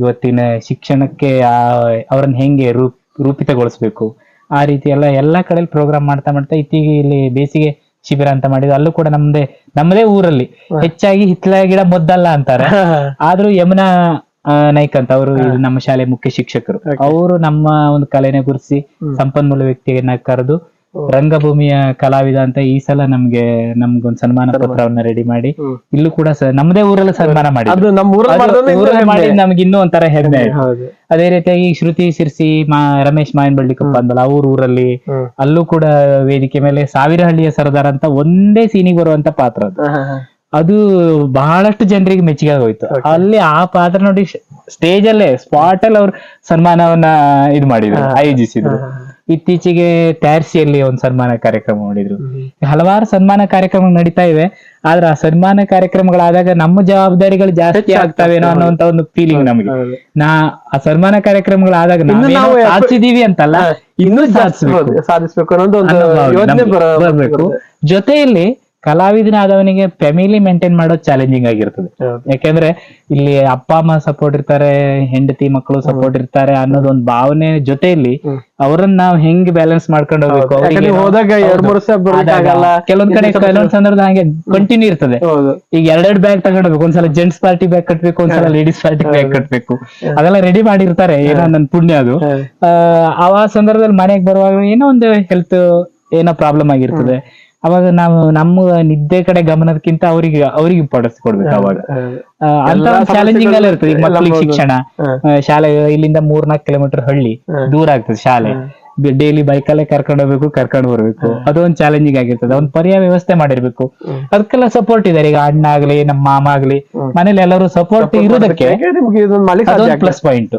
ಇವತ್ತಿನ ಶಿಕ್ಷಣಕ್ಕೆ ಆ- ಅವ್ರನ್ನ ಹೆಂಗೆ ರೂಪ್ ರೂಪಿತಗೊಳಿಸ್ಬೇಕು ಆ ರೀತಿ ಎಲ್ಲ ಎಲ್ಲಾ ಕಡೆ ಪ್ರೋಗ್ರಾಮ್ ಮಾಡ್ತಾ ಮಾಡ್ತಾ ಇತ್ತೀಗ ಇಲ್ಲಿ ಬೇಸಿಗೆ ಶಿಬಿರ ಅಂತ ಮಾಡಿದ್ರು. ಅಲ್ಲೂ ಕೂಡ ನಮ್ದೇ ನಮ್ಮದೇ ಊರಲ್ಲಿ ಹೆಚ್ಚಾಗಿ ಹಿತ್ಲ ಗಿಡ ಮೊದ್ದಲ್ಲ ಅಂತಾರೆ. ಆದ್ರೂ ಯಮುನಾ ನಾಯ್ಕ್ ಅಂತ ಅವರು ನಮ್ಮ ಶಾಲೆ ಮುಖ್ಯ ಶಿಕ್ಷಕರು. ಅವರು ನಮ್ಮ ಒಂದು ಕಲೆನ ಗುರುಸಿ ಸಂಪನ್ಮೂಲ ವ್ಯಕ್ತಿಯನ್ನ ಕರೆದು ರಂಗಭೂಮಿಯ ಕಲಾವಿದ ಅಂತ ಈ ಸಲ ನಮ್ಗೆ ನಮ್ಗೊಂದು ಸನ್ಮಾನ ಪತ್ರವನ್ನ ರೆಡಿ ಮಾಡಿ. ಇಲ್ಲೂ ಕೂಡ ನಮ್ದೇ ಊರಲ್ಲ ಸನ್ಮಾನ ಮಾಡಿ. ಮಾಡಿ ನಮ್ಗೆ ಇನ್ನೂ ಒಂಥರ ಹೆಮ್ಮೆ. ಅದೇ ರೀತಿಯಾಗಿ ಶ್ರುತಿ ಸಿರ್ಸಿ ಮಾ ರಮೇಶ್ ಮಾಯನ್ಬಳ್ಳಿಕಪ್ಪ ಅಂದಲ್ಲ ಅವ್ರ ಊರಲ್ಲಿ. ಅಲ್ಲೂ ಕೂಡ ವೇದಿಕೆ ಮೇಲೆ ಸಾವಿರಹಳ್ಳಿಯ ಸರದಾರ ಅಂತ ಒಂದೇ ಸೀನಿಗೆ ಬರುವಂತ ಪಾತ್ರ ಅದು. ಅದು ಬಹಳಷ್ಟು ಜನರಿಗೆ ಮೆಚ್ಚುಗೆ ಆಗೋಯ್ತು. ಅಲ್ಲಿ ಆ ಪಾತ್ರ ನೋಡಿ ಸ್ಟೇಜ್ ಅಲ್ಲೇ ಸ್ಪಾಟ್ ಅಲ್ಲಿ ಅವ್ರು ಸನ್ಮಾನವನ್ನ ಇದು ಮಾಡಿದ್ರು ಆಯೋಜಿಸಿದ್ರು. ಇತ್ತೀಚೆಗೆ ತಯಾರಿಸಿಯಲ್ಲಿ ಒಂದು ಸನ್ಮಾನ ಕಾರ್ಯಕ್ರಮ ಮಾಡಿದ್ರು. ಹಲವಾರು ಸನ್ಮಾನ ಕಾರ್ಯಕ್ರಮ ನಡೀತಾ ಇವೆ. ಆದ್ರೆ ಆ ಸನ್ಮಾನ ಕಾರ್ಯಕ್ರಮಗಳಾದಾಗ ನಮ್ಮ ಜವಾಬ್ದಾರಿಗಳು ಜಾಸ್ತಿ ಆಗ್ತಾವೇನೋ ಅನ್ನೋಂತ ಒಂದು ಫೀಲಿಂಗ್ ನಮಗೆ. ನಾ ಆ ಸನ್ಮಾನ ಕಾರ್ಯಕ್ರಮಗಳಾದಾಗ ನಾವು ಸಾಧಿಸಿದೀವಿ ಅಂತಲ್ಲ ಇನ್ನೂ ಸಾಧಿಸ್ಬೇಕು. ಸಾಧಿಸಬೇಕು ಅನ್ನೋದು ಬರ್ಬೇಕು. ಜೊತೆಯಲ್ಲಿ ಕಲಾವಿದನಾದವನಿಗೆ ಫ್ಯಾಮಿಲಿ ಮೇಂಟೈನ್ ಮಾಡೋದು ಚಾಲೆಂಜಿಂಗ್ ಆಗಿರ್ತದೆ. ಯಾಕೆಂದ್ರೆ ಇಲ್ಲಿ ಅಪ್ಪ ಅಮ್ಮ ಸಪೋರ್ಟ್ ಇರ್ತಾರೆ ಹೆಂಡತಿ ಮಕ್ಕಳು ಸಪೋರ್ಟ್ ಇರ್ತಾರೆ ಅನ್ನೋದು ಒಂದು ಭಾವನೆ ಜೊತೆಯಲ್ಲಿ ಅವರನ್ನ ನಾವು ಹೆಂಗ್ ಬ್ಯಾಲೆನ್ಸ್ ಮಾಡ್ಕೊಂಡು ಹೋಗ್ಬೇಕು? ಕೆಲವೊಂದ್ ಕಡೆ ಕೆಲವೊಂದ್ ಸಂದರ್ಭ ಹಂಗೆ ಕಂಟಿನ್ಯೂ ಇರ್ತದೆ. ಈಗ ಎರಡೆರಡು ಬ್ಯಾಗ್ ತಗೊಂಡ್ಬೇಕು. ಒಂದ್ಸಲ ಜೆಂಟ್ಸ್ ಪಾರ್ಟಿ ಬ್ಯಾಗ್ ಕಟ್ಬೇಕು ಒಂದ್ಸಲ ಲೇಡೀಸ್ ಪಾರ್ಟಿ ಬ್ಯಾಗ್ ಕಟ್ಬೇಕು. ಅದೆಲ್ಲ ರೆಡಿ ಮಾಡಿರ್ತಾರೆ. ಏನೋ ನನ್ ಪುಣ್ಯ ಅದು. ಆ, ಆ ಸಂದರ್ಭದಲ್ಲಿ ಮನೆಗೆ ಬರುವಾಗ ಏನೋ ಒಂದು ಹೆಲ್ತ್ ಏನೋ ಪ್ರಾಬ್ಲಮ್ ಆಗಿರ್ತದೆ. ಅವಾಗ ನಾವು ನಮ್ಮ ನಿದ್ದೆ ಕಡೆ ಗಮನದಕ್ಕಿಂತ ಅವರಿಗೆ ಅವ್ರಿಗೆ ಇಂಪಾರ್ಟೆನ್ಸ್ ಕೊಡ್ಬೇಕು ಅವಾಗ. ಅಂತ ಚಾಲೆಂಜಿಂಗ್ ಎಲ್ಲ ಇರ್ತದೆ. ಈಗ ಮಕ್ಕಳಿಗೆ ಶಿಕ್ಷಣ ಶಾಲೆ ಇಲ್ಲಿಂದ ಮೂರ್ನಾಲ್ಕು ಕಿಲೋಮೀಟರ್ ಹಳ್ಳಿ ದೂರ ಆಗ್ತದೆ ಶಾಲೆ. ಡೈಲಿ ಬೈಕಲ್ಲೇ ಕರ್ಕೊಂಡು ಹೋಗ್ಬೇಕು ಕರ್ಕೊಂಡು ಬರ್ಬೇಕು. ಅದೊಂದು ಚಾಲೆಂಜಿಂಗ್ ಆಗಿರ್ತದೆ. ಒಂದು ಪರ್ಯಾಯ ವ್ಯವಸ್ಥೆ ಮಾಡಿರ್ಬೇಕು. ಅದಕ್ಕೆಲ್ಲ ಸಪೋರ್ಟ್ ಇದಾರೆ ಈಗ ಅಣ್ಣ ಆಗ್ಲಿ ನಮ್ಮ ಮಾಮ ಆಗ್ಲಿ ಮನೇಲಿ ಎಲ್ಲರೂ ಸಪೋರ್ಟ್ ಇರೋದಕ್ಕೆ ಪ್ಲಸ್ ಪಾಯಿಂಟ್